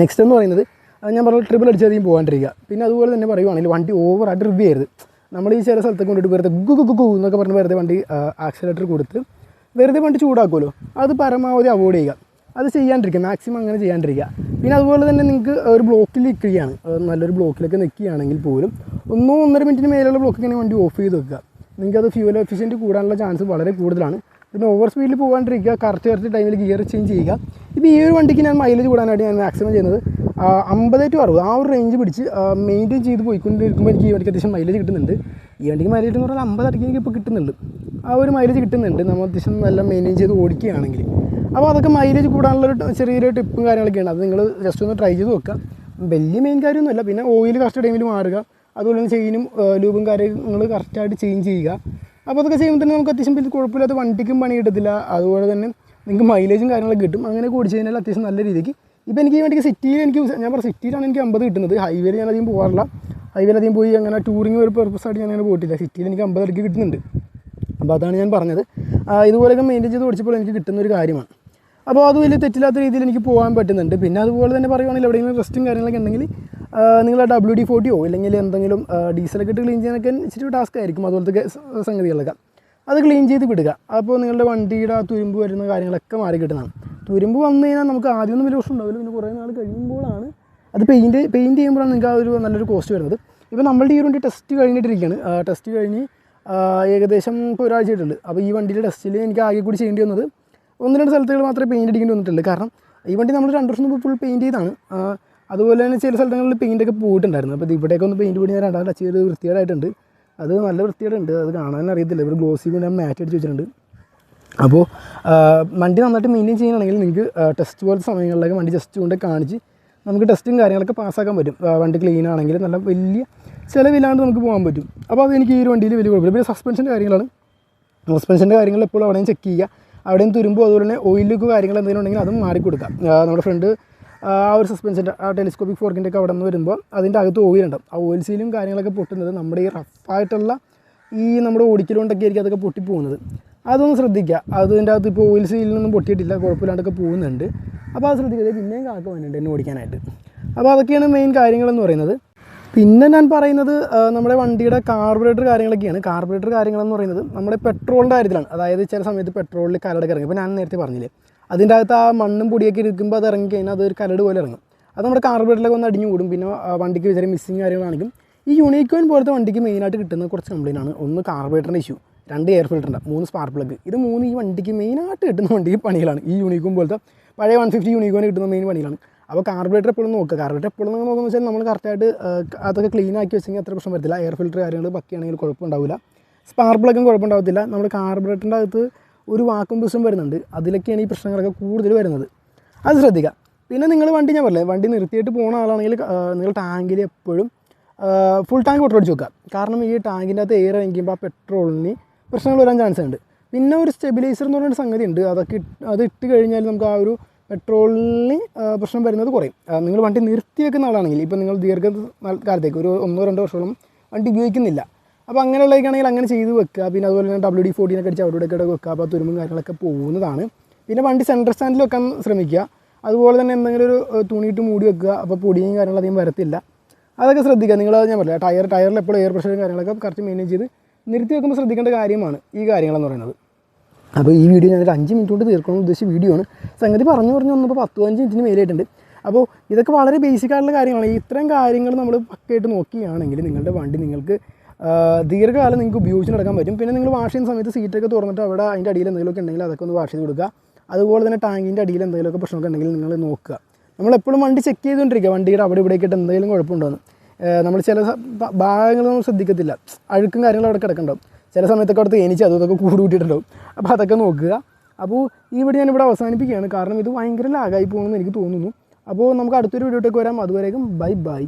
നെക്സ്റ്റ് എന്ന് പറയുന്നത് ഞാൻ പറഞ്ഞു ട്രിപ്പിൾ അടിച്ചധികം പോകാണ്ടിരിക്കുക. പിന്നെ അതുപോലെ തന്നെ പറയുവാണെങ്കിൽ വണ്ടി ഓവറായിട്ട് റിവ്യൂ ചെയ്യരുത്. നമ്മൾ ഈ ചില സ്ഥലത്തൊക്കെ കൊണ്ടിട്ട് വെറുതെ ഗു ഗു ഗു എന്നൊക്കെ പറഞ്ഞ് വെറുതെ വണ്ടി ആക്സിലേറ്റർ കൊടുത്ത് വെറുതെ വണ്ടി ചൂടാക്കുമല്ലോ. അത് പരമാവധി അവോയ്ഡ് ചെയ്യുക. അത് ചെയ്യാണ്ടിരിക്കുക. മാക്സിമം അങ്ങനെ ചെയ്യാണ്ടിരിക്കുക. പിന്നെ അതുപോലെ തന്നെ നിങ്ങൾക്ക് ഒരു ബ്ലോക്കിൽ നിൽക്കുകയാണ്. നല്ലൊരു ബ്ലോക്കിലൊക്കെ നിൽക്കുകയാണെങ്കിൽ പോലും ഒന്നോ ഒന്നര മിനിറ്റിന് മേലുള്ള ബ്ലോക്ക് ഇങ്ങനെ വണ്ടി ഓഫ് ചെയ്ത് വെക്കുക. നിങ്ങൾക്ക് അത് ഫ്യൂൽ എഫിഷ്യന്റ് കൂടാനുള്ള ചാൻസ് വളരെ കൂടുതലാണ്. പിന്നെ ഓവർ സ്പീഡിൽ പോകാണ്ടിരിക്കുക കറക്റ്റ് കറക്റ്റ് ടൈമിൽ ഗിയർ ചേഞ്ച് ചെയ്യുക. ഇപ്പോൾ ഈ ഒരു വണ്ടിക്ക് ഞാൻ മൈലേജ് കൂടാനായിട്ട് ഞാൻ മാക്സിമം ചെയ്യുന്നത് അമ്പത് ടു അറുപത് ആ ഒരു റേഞ്ച് പിടിച്ച് മെയിന്റെയിൻ ചെയ്ത് പോയിക്കൊണ്ടിരിക്കുമ്പോൾ എനിക്ക് ഈ വണ്ടിക്ക് അത്യാവശ്യം മൈലേജ് കിട്ടുന്നുണ്ട്. ഈ വണ്ടിക്ക് മൈലേജ് എന്ന് പറഞ്ഞാൽ അമ്പത് അടിക്ക് എനിക്ക് ഇപ്പോൾ കിട്ടുന്നുണ്ട്. ആ ഒരു മൈലേജ് കിട്ടുന്നുണ്ട്. നമ്മൾ അത്യാവശ്യം നല്ല മെയിന്റെയിൻ ചെയ്ത് ഓടിക്കുകയാണെങ്കിൽ. അപ്പോൾ അതൊക്കെ മൈലേജ് കൂടാനുള്ള ഒരു ചെറിയൊരു ടിപ്പും കാര്യങ്ങളൊക്കെയാണ് അത് നിങ്ങൾ ജസ്റ്റ് ഒന്ന് ട്രൈ ചെയ്ത് നോക്കുക. വലിയ മെയിൻ കാര്യമൊന്നുമല്ല. പിന്നെ ഓയിൽ കറക്റ്റ് ടൈമിൽ മാറുക. അതുപോലെ തന്നെ ചെയിനും ലൂബും കാര്യങ്ങൾ കറക്റ്റായിട്ട് ചേഞ്ച് ചെയ്യുക. അപ്പോൾ അതൊക്കെ ചെയ്യുമ്പോൾ തന്നെ നമുക്ക് അത്യാവശ്യം വലിയ കുഴപ്പമില്ലാത്ത വണ്ടിക്കും പണി കിട്ടത്തില്ല. അതുപോലെ തന്നെ നിങ്ങൾക്ക് മൈലേജും കാര്യങ്ങളൊക്കെ കിട്ടും. അങ്ങനെ ഓടിച്ച് കഴിഞ്ഞാൽ അത്യാവശ്യം നല്ല രീതിക്ക്. ഇപ്പോൾ എനിക്ക് ഈ വണ്ടിക്ക് സിറ്റിയിൽ എനിക്ക് ഞാൻ പറഞ്ഞ സിറ്റിയിലാണ് എനിക്ക് അമ്പത് കിട്ടുന്നത്. ഹൈവേയിൽ ഞാൻ അധികം പോകാറില്ല ഹൈവേയിൽ അധികം പോയി അങ്ങനെ ടൂറിങ് ഒരു പർപ്പസായിട്ട് ഞാൻ അങ്ങനെ പോയിട്ടില്ല. സിറ്റിയിൽ എനിക്ക് അമ്പത് ഇടയ്ക്ക് കിട്ടുന്നുണ്ട്. അപ്പോൾ അതാണ് ഞാൻ പറഞ്ഞത്. ഇതുപോലെയൊക്കെ മെയിന്റെയിൻ ചെയ്ത് ഓടിച്ചപ്പോൾ എനിക്ക് കിട്ടുന്ന ഒരു കാര്യമാണ്. അപ്പോൾ അത് വലിയ തെറ്റില്ലാത്ത രീതിയിൽ എനിക്ക് പോകാൻ പറ്റുന്നുണ്ട്. പിന്നെ അതുപോലെ തന്നെ പറയുവാണെങ്കിൽ എവിടെയെങ്കിലും റെസ്റ്റും കാര്യങ്ങളൊക്കെ ഉണ്ടെങ്കിൽ നിങ്ങൾ ഡബ്ല്യു ഡി ഫോർട്ടിയോ ഇല്ലെങ്കിൽ എന്തെങ്കിലും ഡീസലൊക്കെ ഇട്ട് ക്ലീൻ ചെയ്യാനൊക്കെ ഇച്ചിരി ടാസ്ക് ആയിരിക്കും. അതുപോലത്തെ സംഗതികളൊക്കെ അത് ക്ലീൻ ചെയ്ത് വിടുക. അപ്പോൾ നിങ്ങളുടെ വണ്ടിയുടെ ആ തുരുമ്പ് വരുന്ന കാര്യങ്ങളൊക്കെ മാറി കിട്ടുന്നതാണ്. തുരുമ്പ് വന്നു കഴിഞ്ഞാൽ നമുക്ക് ആദ്യമൊന്നും വലിയ പ്രശ്നം ഉണ്ടാവില്ല. പിന്നെ കുറേ നാൾ കഴിയുമ്പോഴാണ് അത് പെയിന്റ് പെയിന്റ് ചെയ്യുമ്പോഴാണ് നിങ്ങൾക്ക് ആ ഒരു നല്ലൊരു കോസ്റ്റ് വരുന്നത്. ഇപ്പോൾ നമ്മളുടെ ഈ വണ്ടി ടെസ്റ്റ് കഴിഞ്ഞിട്ടിരിക്കുകയാണ്. ടെസ്റ്റ് കഴിഞ്ഞ് ഏകദേശം ഇപ്പോൾ ഒരാഴ്ച അപ്പോൾ ഈ വണ്ടിയുടെ ടെസ്റ്റിൽ എനിക്ക് ആകെ കൂടി ചെയ്യേണ്ടി വന്നത് ഒന്ന് രണ്ട് സ്ഥലത്തുകൾ മാത്രമേ പെയിന്റ് അടിക്കേണ്ടി വന്നിട്ടുള്ളൂ. കാരണം ഈ വണ്ടി നമ്മൾ രണ്ട് വർഷം മുമ്പ് ഫുൾ പെയിന്റ് ചെയ്താണ്. അതുപോലെ തന്നെ ചില സ്ഥലങ്ങളിൽ പെയിന്റ് ഒക്കെ പോയിട്ടുണ്ടായിരുന്നു. അപ്പോൾ ഇവിടെയൊക്കെ ഒന്ന് പെയിന്റ് കൂടി ഞാൻ രണ്ടാമത് ടച്ച് ചെയ്ത് വൃത്തികേടായിട്ടുണ്ട്. അത് നല്ല വൃത്തികേടുണ്ട്. അത് കാണാൻ അറിയത്തില്ല. ഇവർ ഗ്ലോസി കൊണ്ട് ഞാൻ മാറ്റ് അടിച്ച് വെച്ചിട്ടുണ്ട്. അപ്പോൾ വണ്ടി നന്നായിട്ട് മെയിന്റെയിൻ ചെയ്യണമെങ്കിൽ നിങ്ങൾക്ക് ടെസ്റ്റ് പോലത്തെ സമയങ്ങളിലൊക്കെ വണ്ടി ജസ്റ്റ് കൊണ്ട് കാണിച്ച് നമുക്ക് ടെസ്റ്റും കാര്യങ്ങളൊക്കെ പാസ്സാക്കാൻ പറ്റും. വണ്ടി ക്ലീൻ ആണെങ്കിൽ നല്ല വലിയ ചിലവില്ലാണ്ട് നമുക്ക് പോകാൻ പറ്റും. അപ്പോൾ അത് എനിക്ക് ഈ ഒരു വണ്ടിയിൽ വലിയ കുഴപ്പമില്ല. പിന്നെ സസ്പെൻഷന്റെ കാര്യങ്ങളാണ്. സസ്പെൻഷന്റെ കാര്യങ്ങൾ എപ്പോഴും അവിടെയും ചെക്ക് ചെയ്യുക. അവിടെയും തുരുമ്പോൾ അതുപോലെ തന്നെ ഓയിൽ ലുക്ക് കാര്യങ്ങൾ എന്തെങ്കിലും ഉണ്ടെങ്കിൽ അതും മാറിക്കൊടുക്കാം. നമ്മുടെ ഫ്രണ്ട് ആ ഒരു സസ്പെൻഷന്റെ ആ ടെലിസ്കോപ്പിക് ഫോർക്കിന്റെ ഒക്കെ അവിടെ നിന്ന് വരുമ്പോൾ അതിന്റെ അകത്ത് ഓയിൽ ഉണ്ടാവും ആ ഓയിൽ സീലും കാര്യങ്ങളൊക്കെ പൊട്ടുന്നത് നമ്മുടെ ഈ റഫായിട്ടുള്ള ഈ നമ്മുടെ ഓടിക്കലുകൊണ്ടൊക്കെ ആയിരിക്കും അതൊക്കെ പൊട്ടിപ്പോകുന്നത്. അതൊന്ന് ശ്രദ്ധിക്കുക. അതിന്റെ അകത്ത് ഇപ്പോൾ ഓയിൽ സീലിനൊന്നും പൊട്ടിയിട്ടില്ല കുഴപ്പമില്ലാണ്ടൊക്കെ പോകുന്നുണ്ട്. അപ്പോൾ അത് ശ്രദ്ധിക്കുക. പിന്നെയും കാക്ക വന്നിട്ടുണ്ട് എന്നെ ഓടിക്കാനായിട്ട്. അപ്പോൾ അതൊക്കെയാണ് മെയിൻ കാര്യങ്ങളെന്ന് പറയുന്നത്. പിന്നെ ഞാൻ പറയുന്നത് നമ്മുടെ വണ്ടിയുടെ കാർബറേറ്റർ കാര്യങ്ങളൊക്കെയാണ്. കാർബറേറ്റർ കാര്യങ്ങളെന്ന് പറയുന്നത് നമ്മുടെ പെട്രോളിന്റെ കാര്യത്തിലാണ്. അതായത് ചില സമയത്ത് പെട്രോളിൽ കരടൊക്കെ ഇറങ്ങും. ഇപ്പോൾ ഞാൻ നേരത്തെ പറഞ്ഞില്ലേ അതിന്റെ അകത്ത് ആ മണ്ണും പൊടിയൊക്കെ ഇരിക്കുമ്പോൾ അത് ഇറങ്ങി കഴിഞ്ഞാൽ അതൊരു കരട് പോലെ ഇറങ്ങും. അത് നമ്മുടെ കാർബറേറ്ററിലൊക്കെ ഒന്ന് അടിഞ്ഞു കൂടും. പിന്നെ വണ്ടിക്ക് വിചാരം മിസ്സിങ് കാര്യങ്ങളാണെങ്കിലും ഈ യൂണിക്കോൻ പോലത്തെ വണ്ടിക്ക് മെയിനായിട്ട് കിട്ടുന്ന കുറച്ച് കംപ്ലൈന്റ് ആണ്. ഒന്ന് കാർബറേറ്ററിന്റെ ഇഷ്യൂ രണ്ട് എയർ ഫിൽറ്ററിന്റെ മൂന്ന് സ്പാർക്ക് പ്ലഗ് ഇത് മൂന്ന് ഈ വണ്ടിക്ക് മെയിനായിട്ട് കിട്ടുന്ന വണ്ടിക്ക് പണികളാണ്. ഈ യൂണിക്കോൺ പോലത്തെ പഴയ വൺ ഫിഫ്റ്റി യൂണിക്കോൺ കിട്ടുന്ന മെയിൻ പണികളാണ്. അപ്പോൾ കാർബറേറ്റർ എപ്പോഴും നോക്കുക കാർബറേറ്റർ എപ്പോഴും നിങ്ങൾ നോക്കുന്നത് വെച്ചാൽ നമ്മൾ കറക്റ്റായിട്ട് അതൊക്കെ ക്ലീൻ ആക്കി വെച്ചെങ്കിൽ അത്ര പ്രശ്നം വരത്തില്ല. എയർ ഫിൽറ്റർ കാര്യങ്ങൾ പക്കിയാണെങ്കിൽ കുഴപ്പമുണ്ടാവില്ല. പ്ലഗും കുഴപ്പമുണ്ടാവത്തില്ല. നമ്മൾ കാർബറേറ്ററിന്റെ അകത്ത് ഒരു വാക്കും പ്രശ്നം വരുന്നുണ്ട്. അതിലൊക്കെയാണ് ഈ പ്രശ്നങ്ങളൊക്കെ കൂടുതൽ വരുന്നത്. അത് ശ്രദ്ധിക്കുക പിന്നെ നിങ്ങൾ വണ്ടി ഞാൻ പറഞ്ഞില്ലേ വണ്ടി നിർത്തിയിട്ട് പോകുന്ന ആളാണെങ്കിൽ നിങ്ങൾ ടാങ്കിൽ എപ്പോഴും ഫുൾ ടാങ്ക് പെട്രോൾ അടിച്ച് വെക്കുക കാരണം ഈ ടാങ്കിന്റെ അകത്ത് എയർ ഇറങ്ങിക്കുമ്പോൾ ആ പെട്രോളിന് പ്രശ്നങ്ങൾ വരാൻ ചാൻസ് ഉണ്ട്. പിന്നെ ഒരു സ്റ്റെബിലൈസർ എന്ന് പറയുന്ന സംഗതി ഉണ്ട് അതൊക്കെ അത് ഇട്ട് കഴിഞ്ഞാൽ നമുക്ക് ആ ഒരു പെട്രോളിന് പ്രശ്നം വരുന്നത് കുറയും. നിങ്ങൾ വണ്ടി നിർത്തി വെക്കുന്ന ആളാണെങ്കിൽ ഇപ്പോൾ നിങ്ങൾ ദീർഘ കാലത്തേക്ക് ഒരു ഒന്നോ രണ്ടോ വർഷമോളം വണ്ടി ഉപയോഗിക്കുന്നില്ല. അപ്പോൾ അങ്ങനെയുള്ളതൊക്കെയാണെങ്കിൽ അങ്ങനെ ചെയ്ത് വെക്കുക. പിന്നെ അതുപോലെ തന്നെ ഡബ്ല്യു ഡി ഫോർട്ടീനൊക്കെ അടിച്ച് അവിടെ വെക്കുക. അപ്പോൾ തുരുമ്പും കാര്യങ്ങളൊക്കെ പോകുന്നതാണ്. പിന്നെ വണ്ടി സെൻട്രൽ സ്റ്റാൻഡിൽ വെക്കാൻ ശ്രമിക്കുക. അതുപോലെ തന്നെ എന്തെങ്കിലും ഒരു തുണിയിട്ട് മൂടി വെക്കുക. അപ്പോൾ പൊടിയും കാര്യങ്ങളും അധികം വരത്തില്ല. അതൊക്കെ ശ്രദ്ധിക്കുക. നിങ്ങൾ ഞാൻ പറയാം ടയർ ടയറിൽ എപ്പോഴും എയർ പ്രഷറും കാര്യങ്ങളൊക്കെ കറക്റ്റ് മെയിന്റെയിൻ ചെയ്ത് നിർത്തി വെക്കുമ്പോൾ ശ്രദ്ധിക്കേണ്ട കാര്യമാണ് ഈ കാര്യങ്ങളെന്ന് പറയുന്നത്. അപ്പോൾ ഈ വീഡിയോ ഞാനൊരു അഞ്ച് മിനിറ്റ് കൊണ്ട് തീർക്കണമെന്ന് ഉദ്ദേശിച്ച വീഡിയോ ആണ്. സംഗതി പറഞ്ഞു പറഞ്ഞു വന്നപ്പോൾ പത്ത് പതിനഞ്ച് മിനിറ്റിന് മേലായിട്ടുണ്ട്. അപ്പോൾ ഇതൊക്കെ വളരെ ബേസിക് ആയിട്ടുള്ള കാര്യങ്ങളാണ്. ഇത്രയും കാര്യങ്ങൾ നമ്മൾ പക്കയായിട്ട് നോക്കിയാണെങ്കിൽ നിങ്ങളുടെ വണ്ടി നിങ്ങൾക്ക് ദീർഘകാലം നിങ്ങൾക്ക് ഉപയോഗിച്ച് നടക്കാൻ പറ്റും. പിന്നെ നിങ്ങൾ വാഷ് ചെയ്യുന്ന സമയത്ത് സീറ്റൊക്കെ തുറന്നിട്ട് അവിടെ അതിന്റെ അടിയിൽ എന്തെങ്കിലുമൊക്കെ ഉണ്ടെങ്കിൽ അതൊക്കെ ഒന്ന് വാഷ് ചെയ്ത് കൊടുക്കുക. അതുപോലെ തന്നെ ടാങ്കിന്റെ അടിയിൽ എന്തെങ്കിലുമൊക്കെ പ്രശ്നമൊക്കെ ഉണ്ടെങ്കിൽ നിങ്ങൾ നോക്കുക. നമ്മളെപ്പോഴും വണ്ടി ചെക്ക് ചെയ്തുകൊണ്ടിരിക്കുക. വണ്ടിയുടെ അവിടെ ഇവിടെയൊക്കെ ആയിട്ട് എന്തെങ്കിലും കുഴപ്പമുണ്ടോയെന്ന് നമ്മൾ ചില ഭാഗങ്ങൾ നമ്മൾ ശ്രദ്ധിക്കത്തില്ല. അഴുക്കും കാര്യങ്ങളും അവിടെ കിടക്കണ്ടാവും. ചില സമയത്തൊക്കെ അവിടെ തേനിച്ച് അതും ഇതൊക്കെ കൂട് കൂട്ടിയിട്ടുണ്ടാവും. അപ്പോൾ അതൊക്കെ നോക്കുക. അപ്പോൾ ഈ വീഡിയോ ഞാനിവിടെ അവസാനിപ്പിക്കുകയാണ്. കാരണം ഇത് ഭയങ്കര ലാഗായി പോകുമെന്ന് എനിക്ക് തോന്നുന്നു. അപ്പോൾ നമുക്ക് അടുത്തൊരു വീഡിയോട്ടേക്ക് വരാം. അതുവരേക്കും ബൈ ബൈ.